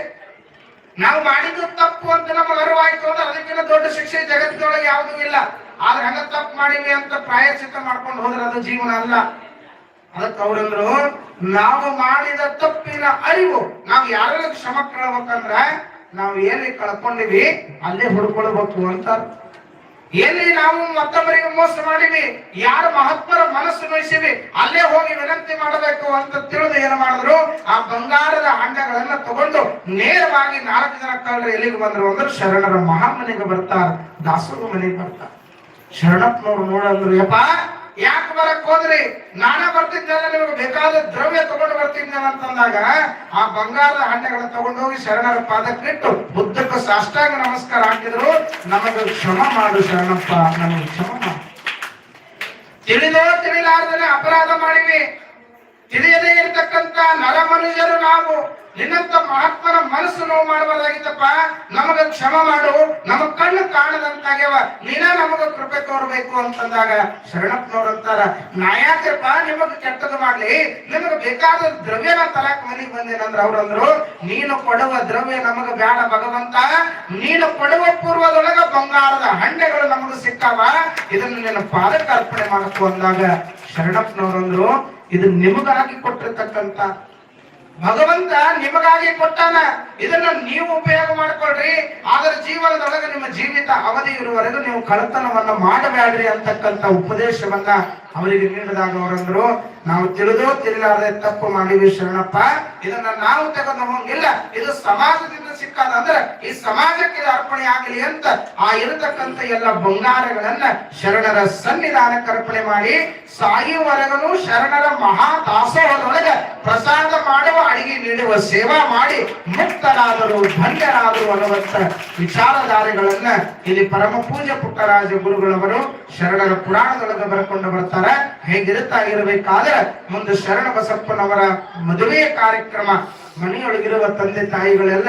ನಾವು ಮಾಡಿದ್ದು ತಪ್ಪು ಅಂತ ನಮಗೆ ಅರಿವಾಯ್ತು ಅಂದ್ರೆ ಅದಕ್ಕಿಂತ ದೊಡ್ಡ ಶಿಕ್ಷೆ ಜಗತ್ತಿನೊಳಗೆ ಯಾವುದೂ ಇಲ್ಲ. ಆದ್ರೆ ಹಂಗ ತಪ್ಪು ಮಾಡಿವಿ ಅಂತ ಪ್ರಾಯಶ್ಚಿತ ಮಾಡ್ಕೊಂಡು ಹೋದ್ರೆ ಅದು ಜೀವನ ಅಲ್ಲ. ಅದಕ್ಕೆ ಅವ್ರಂದ್ರು, ನಾವು ಮಾಡಿದ ತಪ್ಪಿನ ಅರಿವು, ನಾವು ಯಾರೆಲ್ಲ ಕ್ಷಮ ಕೇಳ್ಬೇಕಂದ್ರ ನಾವು ಏನೇ ಕಳ್ಕೊಂಡಿವಿ ಅಲ್ಲೇ ಹುಡ್ಕೊಳ್ಬೇಕು ಅಂತ. ಎಲ್ಲಿ ನಾವು ಮತ್ತೊಬ್ಬರಿಗೆ ಮೋಸ ಮಾಡಿವಿ, ಯಾರು ಮಹತ್ವರ ಮನಸ್ಸು ನೋಯಿಸಿವಿ ಅಲ್ಲೇ ಹೋಗಿ ವಿನಂತಿ ಮಾಡಬೇಕು ಅಂತ ತಿಳಿದು ಏನು ಮಾಡಿದ್ರು? ಆ ಬಂಗಾರದ ಹಂಡಗಳನ್ನ ತಗೊಂಡು ನೇರವಾಗಿ ನಾಲ್ಕು ಜನ ಕಳ್ಳರು ಎಲ್ಲಿಗೆ ಬಂದ್ರು ಅಂದ್ರೆ ಶರಣರ ಮಹಾಮನೆಗೆ ಬರ್ತಾರೆ ದಾಸರ ಮನೆಗೆ ಬರ್ತಾರ. ಶರಣಪ್ಪನವ್ರು ನೋಡಂದ್ರು ಯಪ್ಪ ಯಾಕೆ ಬರಕ್ ಹೋದ್ರಿ? ನಾನೇ ಬರ್ತಿದ್ದೆಲ್ಲ ನಿಮಗೆ ಬೇಕಾದ ದ್ರವ್ಯ ತಗೊಂಡು ಬರ್ತಿದ್ದೇನೆ ಅಂತಂದಾಗ ಆ ಬಂಗಾರದ ಹಣ್ಣೆಗಳನ್ನ ತಗೊಂಡೋಗಿ ಶರಣರ ಪಾದಕ್ಕಿಟ್ಟು ಬುದ್ಧಕ್ಕೂ ಸಾಷ್ಟಾಂಗ ನಮಸ್ಕಾರ ಹಾಕಿದ್ರು, ನಮಗೆ ಕ್ಷಮ ಮಾಡು ಶರಣಪ್ಪ, ನಮಗೆ ಕ್ಷಮ ತಿಳಿದೋ ತಿಳಿಲಾರ್ದನೆ ಅಪರಾಧ ಮಾಡಿವಿ. ತಿಳಿಯದೇ ಇರತಕ್ಕಂತ ನರ ಮನುಷ್ಯರು ನಾವು ನಿನ್ನಂತ ಮಹಾತ್ಮರ ಮನಸ್ಸು ನೋವು ಮಾಡಬಾರ್ದಾಗಿತ್ತಪ್ಪ. ನಮಗ ಕ್ಷಮ ಮಾಡು. ನಮ್ಮ ಕಣ್ಣು ಕಾಣದಂತಾಗ್ಯವ. ನೀನ ನಮಗ ಕೃಪೆ ತೋರ್ಬೇಕು ಅಂತಂದಾಗ ಶರಣಪ್ಪನವ್ರು ಅಂತಾರ. ನಾ ಯಾಕ್ರಪ್ಪ ನಿಮಗ ಕೆಟ್ಟದ್ದು ಮಾಡ್ಲಿ. ನಿಮಗ ಬೇಕಾದ ದ್ರವ್ಯನ ತಲಾಕ್ ಮನೆಗೆ ಬಂದೇನಂದ್ರ ಅವ್ರಂದ್ರು ನೀನು ಕೊಡುವ ದ್ರವ್ಯ ನಮಗ ಬೇಡ ಭಗವಂತ. ನೀನು ಕೊಡುವ ಪೂರ್ವದೊಳಗ ಬಂಗಾರದ ಹಂಡೆಗಳು ನಮಗ ಸಿಕ್ಕಾವ. ಇದನ್ನು ನಿನ್ನ ಪಾದಕ್ಕೆ ಅರ್ಪಣೆ ಮಾಡಕ್ಕೂ ಅಂದಾಗ ಶರಣಪ್ಪನವ್ರಂದ್ರು ಇದು ನಿಮಗಾಗಿ ಕೊಟ್ಟಿರ್ತಕ್ಕಂತ ಭಗವಂತ ನಿಮಗಾಗಿ ಕೊಟ್ಟಾನ. ಇದನ್ನ ನೀವು ಉಪಯೋಗ ಮಾಡ್ಕೊಳ್ರಿ. ಆದ್ರ ಜೀವನದೊಳಗೆ ನಿಮ್ಮ ಜೀವಿತ ಅವಧಿ ಇರುವವರೆಗೂ ನೀವು ಕಳತನವನ್ನ ಮಾಡಬೇಡ್ರಿ ಅಂತಕ್ಕಂತ ಉಪದೇಶವನ್ನ ಅವರಿಗೆ ನೀಡಿದಾಗ ಅವರಂದ್ರು, ನಾವು ತಿಳಿದು ತಿಳಿಲಾರದೆ ತಪ್ಪು ಮಾಡಿವಿ ಶರಣಪ್ಪ. ಇದನ್ನ ನಾವು ತೆಗೆದು ಹೋಗಿಲ್ಲ ಇದು ಸಮಾಜದಿಂದ ಸಿಕ್ಕಾದ ಅಂದ್ರೆ ಈ ಸಮಾಜಕ್ಕೆ ಅರ್ಪಣೆ ಆಗಲಿ ಅಂತ ಆ ಇರತಕ್ಕಂತ ಎಲ್ಲ ಬಂಗಾರಗಳನ್ನ ಶರಣರ ಸನ್ನಿಧಾನಕ್ಕೆ ಅರ್ಪಣೆ ಮಾಡಿ ಸಾಯುವರೆಗೂ ಶರಣರ ಮಹಾ ದಾಸೋಹದೊಳಗೆ ಪ್ರಸಾದ ಮಾಡುವ, ಅಡಿಗೆ ನೀಡುವ, ಸೇವಾ ಮಾಡಿ ಮುಕ್ತರಾದರು, ಧನ್ಯರಾದರು ಅನ್ನುವಂತ ವಿಚಾರಧಾರೆಗಳನ್ನ ಇಲ್ಲಿ ಪರಮ ಪೂಜ್ಯ ಪುಟ್ಟರಾಜ ಗುರುಗಳವರು ಶರಣರ ಪುರಾಣದೊಳಗೆ ಬರ್ಕೊಂಡು ಬರ್ತಾರೆ. ಹೇಗಿರುತ್ತಾ ಇರಬೇಕಾದ್ರೆ, ಮುಂದೆ ಶರಣ ಬಸಪ್ಪನವರ ಮದುವೆಯ ಕಾರ್ಯಕ್ರಮ, ಮನೆಯೊಳಗಿರುವ ತಂದೆ ತಾಯಿಗಳೆಲ್ಲ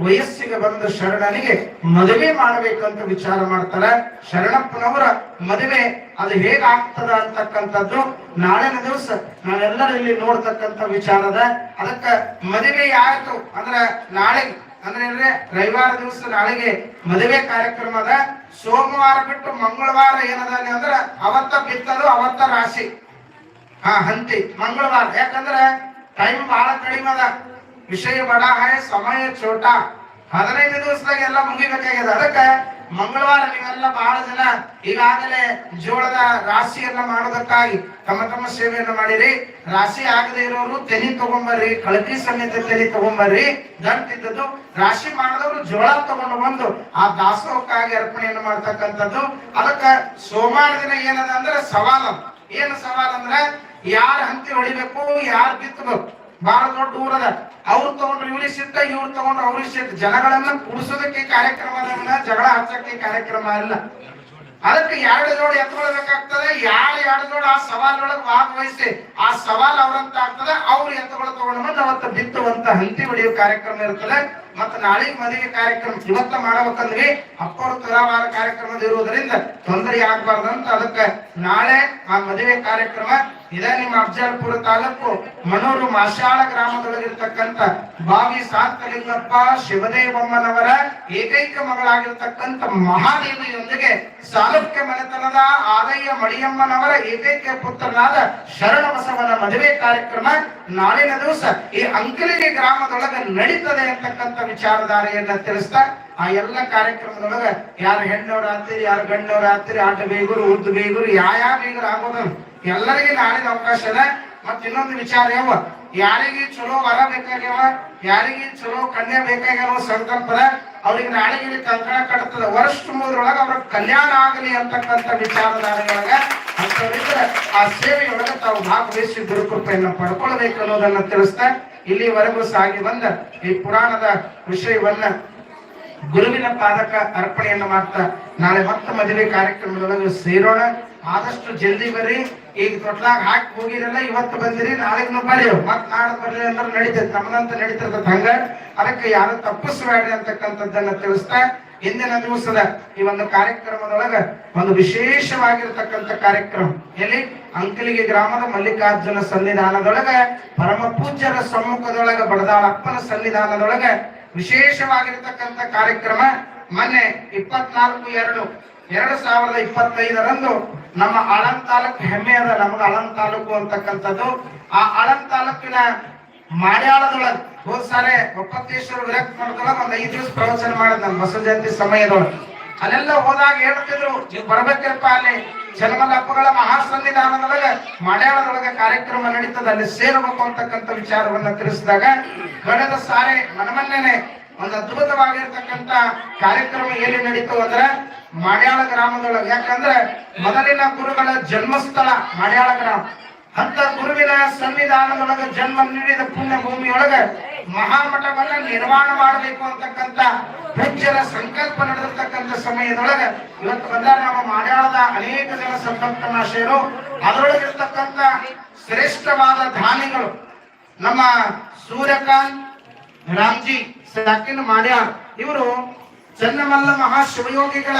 ವಯಸ್ಸಿಗೆ ಬಂದ ಶರಣನಿಗೆ ಮದುವೆ ಮಾಡಬೇಕಂತ ವಿಚಾರ ಮಾಡ್ತಾರೆ. ಶರಣಪ್ಪನವರ ಮದುವೆ ಅದು ಹೇಗಾಗ್ತದ ಅಂತಕ್ಕಂಥದ್ದು ನಾಳಿನ ದಿವಸ ನಾವೆಲ್ಲರಲ್ಲಿ ನೋಡ್ತಕ್ಕಂಥ ವಿಚಾರದ ಅದಕ್ಕ ಮದುವೆ ಆಯ್ತು ಅಂದ್ರೆ ನಾಳೆ ಅಂದ್ರೆ ರವಿವಾರ ದಿವಸ ನಾಳೆಗೆ ಮದುವೆ ಕಾರ್ಯಕ್ರಮ ಅದ. ಸೋಮವಾರ ಬಿಟ್ಟು ಮಂಗಳವಾರ ಏನದ ಅಂದ್ರೆ ಅವತ್ತ ಬಿತ್ತದು, ಅವತ್ತ ರಾಶಿ. ಹಾ, ಹಂತಿ. ಮಂಗಳವಾರ. ಯಾಕಂದ್ರ ಟೈಮ್ ಬಹಳ ಕಡಿಮೆ ಅದ. ವಿಷಯ ಬಡ ಸಮಯ ಚೋಟ ಹದಿನೈದು ದಿವಸದಾಗ ಎಲ್ಲ ಮುಗಿಬೇಕಾಗ್ಯದ. ಅದಕ್ಕೆ ಮಂಗಳವಾರ ನೀವೆಲ್ಲ ಬಹಳ ಜನ ಈಗಾಗಲೇ ಜೋಳದ ರಾಶಿಯನ್ನ ಮಾಡೋದಕ್ಕಾಗಿ ತಮ್ಮ ತಮ್ಮ ಸೇವೆಯನ್ನು ಮಾಡಿರಿ. ರಾಶಿ ಆಗದೆ ಇರೋರು ತೆನಿ ತಗೊಂಬರ್ರಿ ಕಳಕಿ ಸಮೇತ ತೆನಿ ತಗೊಂಬರ್ರಿ. ಗಂಟಿದ್ದದ್ದು ರಾಶಿ ಮಾಡಿದವರು ಜೋಳ ತಗೊಂಡು ಬಂದು ಆ ದಾಸೋಹಕ್ಕಾಗಿ ಅರ್ಪಣೆಯನ್ನು ಮಾಡ್ತಕ್ಕಂಥದ್ದು. ಅದಕ್ಕ ಸೋಮವಾರ ದಿನ ಏನದ ಅಂದ್ರೆ ಸವಾಲ ಏನು ಸವಾಲ್ ಅಂದ್ರೆ ಯಾರ ಹಂತಿ ಹೊಡಿಬೇಕು, ಯಾರು ಬಿತ್ತಬೇಕು? ಬಹಳ ದೊಡ್ಡ ಊರದ ಅವ್ರು ತಗೊಂಡ್ರು, ಇವ್ರಿಗೆ ಸಿದ್ಧ ಇವ್ರು ತಗೊಂಡ್ರು, ಅವ್ರಿಗೆ ಸಿದ್ಧ ಜನಗಳನ್ನ ಕುಡಿಸೋದಕ್ಕೆ ಕಾರ್ಯಕ್ರಮ ಜಗಳ ಹಚ್ಚಕ್ಕೆ ಕಾರ್ಯಕ್ರಮ ಅಲ್ಲ. ಅದಕ್ಕೆ ಎರಡು ಜೋಡಿ ಎತ್ಕೊಳ್ಬೇಕಾಗ್ತದೆ. ಯಾರು ಎರಡು ಜೋಡಿ ಆ ಸವಾಲೊಳಗೆ ಭಾಗವಹಿಸಿ ಆ ಸವಾಲ್ ಅವರಂತ ಆಗ್ತದೆ. ಅವ್ರು ಎತ್ತುಗಳು ತಗೊಂಡು ಬಂದು ಅವತ್ತು ಬಿತ್ತುವಂತ ಹಂತಿ ಹೊಡೆಯುವ ಕಾರ್ಯಕ್ರಮ ಇರ್ತದೆ. ಮತ್ತೆ ನಾಳೆಗೆ ಮದುವೆ ಕಾರ್ಯಕ್ರಮ ಇವತ್ತ ಮಾಡಬೇಕಂದ್ರೆ ಅಪ್ಪರು ತುಲಾವಾರ ಕಾರ್ಯಕ್ರಮದ ಇರುವುದರಿಂದ ತೊಂದರೆ ಆಗ್ಬಾರ್ದಂತ ಅದಕ್ಕೆ ನಾಳೆ ಆ ಮದುವೆ ಕಾರ್ಯಕ್ರಮ ಇದೇ ನಿಮ್ಮ ಅಫಜಲ್ಪುರ ತಾಲೂಕು ಮನೂರು ಮಾಶಾಳ ಗ್ರಾಮದೊಳಗಿರ್ತಕ್ಕಂಥ ಬಾವಿ ಸಾತ್ತಲಿಂಗಪ್ಪ ಶಿವದೇವಮ್ಮನವರ ಏಕೈಕ ಮಗಳಾಗಿರ್ತಕ್ಕಂಥ ಮಹಾದೇವಿಯೊಂದಿಗೆ ಸಾಲುಕ್ಯ ಮನೆತನದ ಆದಯ್ಯ ಮಡಿಯಮ್ಮನವರ ಏಕೈಕ ಪುತ್ರನಾದ ಶರಣ ಬಸವನ ಮದುವೆ ಕಾರ್ಯಕ್ರಮ ನಾಳಿನ ದಿವಸ ಈ ಅಂಕಲಿಗೆ ಗ್ರಾಮದೊಳಗೆ ನಡೀತದೆ ಅಂತಕ್ಕಂಥ ವಿಚಾರಧಾರೆಯನ್ನ ತಿಳಿಸ್ತಾ ಆ ಎಲ್ಲ ಕಾರ್ಯಕ್ರಮದೊಳಗ ಯಾರು ಹೆಣ್ಣವ್ರ ಆಗ್ತೀರಿ, ಯಾರು ಗಂಡವ್ರ ಆಗ್ತೀರಿ, ಆಟ ಬೇಗರು ಉದ್ದು ಬೇಗರು ಯಾವ ಬೇಗರು ಆಗೋದು ಎಲ್ಲರಿಗೆ ನಾಳಿನ ಅವಕಾಶ ಅದ ಮತ್ ಇನ್ನೊಂದು ವಿಚಾರ ಯಾವ ಯಾರಿಗೆ ಚಲೋ ವರ ಬೇಕಾಗ್ಯಾವ, ಯಾರಿಗೆ ಚಲೋ ಕನ್ಯಾ ಬೇಕಾಗ್ಯಾವ ಸಂಕಲ್ಪದ ಅವ್ರಿಗೆ ನಾಳೆಗೆ ಕಂಕಣ ಕಟ್ತದ. ವರ್ಷ ಮೂರೊಳಗ ಅವ್ರ ಕಲ್ಯಾಣ ಆಗಲಿ ಅಂತಕ್ಕಂಥ ವಿಚಾರಧಾರೆಯೊಳಗ ಅಂತವರಿದ್ರೆ ಆ ಸೇವೆಯೊಳಗ ತಾವು ಭಾಗವಹಿಸಿ ಗುರುಕೃಪೆಯನ್ನು ಪಡ್ಕೊಳ್ಬೇಕು ಅನ್ನೋದನ್ನ ತಿಳಿಸ್ತಾ ಇಲ್ಲಿವರೆಗೂ ಸಾಗಿ ಬಂದ ಈ ಪುರಾಣದ ವಿಷಯವನ್ನ ಗುರುವಿನ ಪಾದಕ ಅರ್ಪಣೆಯನ್ನು ಮಾಡ್ತಾ ನಾಳೆ ಮತ್ತೆ ಮದುವೆ ಕಾರ್ಯಕ್ರಮದೊಳಗೆ ಸೇರೋಣ. ಆದಷ್ಟು ಜಲ್ದಿ ಬರ್ರಿ. ಈಗ ತೊಟ್ಲಾಗ ಹಾಕಿ ಹೋಗಿರಲ್ಲ ಇವತ್ತು ಬಂದಿರಿ, ನಾಳೆಗೂ ಬರ್ರಿ. ಮತ್ ನಾಳೆ ಬರ್ರಿ ಅಂದ್ರೆ ನಡೀತೈತೆ. ನಮ್ಮನಂತ ನಡೀತಿರ್ತದೆ ಹಂಗ. ಅದಕ್ಕೆ ಯಾರು ತಪ್ಪಿಸಬೇಡ್ರಿ ಅಂತಕ್ಕಂಥದ್ದನ್ನ ತಿಳಿಸ್ತಾ ಇಂದಿನ ದಿವಸದ ಈ ಒಂದು ಕಾರ್ಯಕ್ರಮದೊಳಗ ಒಂದು ವಿಶೇಷವಾಗಿರ್ತಕ್ಕಂಥ ಕಾರ್ಯಕ್ರಮ. ಎಲ್ಲಿ? ಅಂಕಲಿಗೆ ಗ್ರಾಮದ ಮಲ್ಲಿಕಾರ್ಜುನ ಸನ್ನಿಧಾನದೊಳಗ, ಪರಮ ಪೂಜ್ಯರ ಸಮ್ಮುಖದೊಳಗ, ಬಡದಾಳಪ್ಪನ ಸನ್ನಿಧಾನದೊಳಗ ವಿಶೇಷವಾಗಿರ್ತಕ್ಕಂಥ ಕಾರ್ಯಕ್ರಮ. ಮೊನ್ನೆ ಇಪ್ಪತ್ನಾಲ್ಕು ಎರಡು ಎರಡು ಸಾವಿರದ ಇಪ್ಪತ್ತೈದರಂದು ನಮ್ಮ ಆಳಂ ತಾಲೂಕು ಹೆಮ್ಮೆ ಅದ ನಮ್ಗೆ ಆಳಂ ತಾಲೂಕು ಅಂತಕ್ಕಂಥದ್ದು. ಆ ಅಳಂತಾಲೂಕಿನ ತಾಲೂಕಿನ ಮಾಡ್ಯಾಳದೊಳಗೆ ಹೋದ್ ಸಾರೆ ಒಪ್ಪತ್ತೇಶ್ವರ ವಿರಕ್ತ ಮಾಡ್ತಾರ ಒಂದ್ ಐದು ದಿವಸ ಪ್ರವಚನ ಮಾಡಿದ್ ನಾನು ಬಸವ ಜಯಂತಿ ಸಮಯದೊಳಗೆ. ಅಲ್ಲೆಲ್ಲ ಹೋದಾಗ ಹೇಳ್ತಿದ್ರು, ನೀವು ಬರ್ಬೇಕಪ್ಪ ಅಲ್ಲಿ? ಜನ್ಮಲಪ್ಪಗಳ ಮಹಾಸನ್ನಿಧಾನದೊಳಗ ಮಾಡ್ಯಾಳದೊಳಗ ಕಾರ್ಯಕ್ರಮ ನಡೀತದ, ಅಲ್ಲಿ ಸೇರಬೇಕು ಅಂತಕ್ಕಂಥ ವಿಚಾರವನ್ನ ತಿಳಿಸಿದಾಗ, ಕಳೆದ ಸಾರೆ ಮನಮನ್ನೇನೆ ಒಂದು ಅದ್ಭುತವಾಗಿರ್ತಕ್ಕಂಥ ಕಾರ್ಯಕ್ರಮ ಎಲ್ಲಿ ನಡೀತು ಅಂದ್ರೆ ಮಾಡ್ಯಾಳ ಗ್ರಾಮದೊಳಗೆ. ಯಾಕಂದ್ರೆ ಮೊದಲಿನ ಗುರುಗಳ ಜನ್ಮಸ್ಥಳ ಮಾಡ್ಯಾಳ ಗ್ರಾಮ. ಅಂತ ಗುರುವಿನ ಸನ್ನಿಧಾನದೊಳಗ ಜನ್ಮ ನೀಡಿದ ಪುಣ್ಯ ಭೂಮಿಯೊಳಗ ಮಹಾಮಠವನ್ನ ನಿರ್ಮಾಣ ಮಾಡಬೇಕು ಅಂತಕ್ಕಂತ ಹೆಚ್ಚರ ಸಂಕಲ್ಪ ನಡೆದಿರ್ತಕ್ಕಂಥ ಸಮಯದೊಳಗ ಇವತ್ತು ಬಂದಾಗ ನಮ್ಮ ಮಾಡ್ಯಾಳದ ಅನೇಕ ಜನ ಸಂಪರ್ಕ ಮಾಶಯರು ಅದರೊಳಗಿರ್ತಕ್ಕಂಥ ಶ್ರೇಷ್ಠವಾದ ಧಾನಿಗಳು ನಮ್ಮ ಸೂರ್ಯಕಾಂತ್, ರಾಮ್ಜಿ, ಸಾಕಿನ, ಮಾಡ್ಯಾಳ ಇವರು ಚನ್ನಮಲ್ಲ ಮಹಾಶಿವಯೋಗಿಗಳ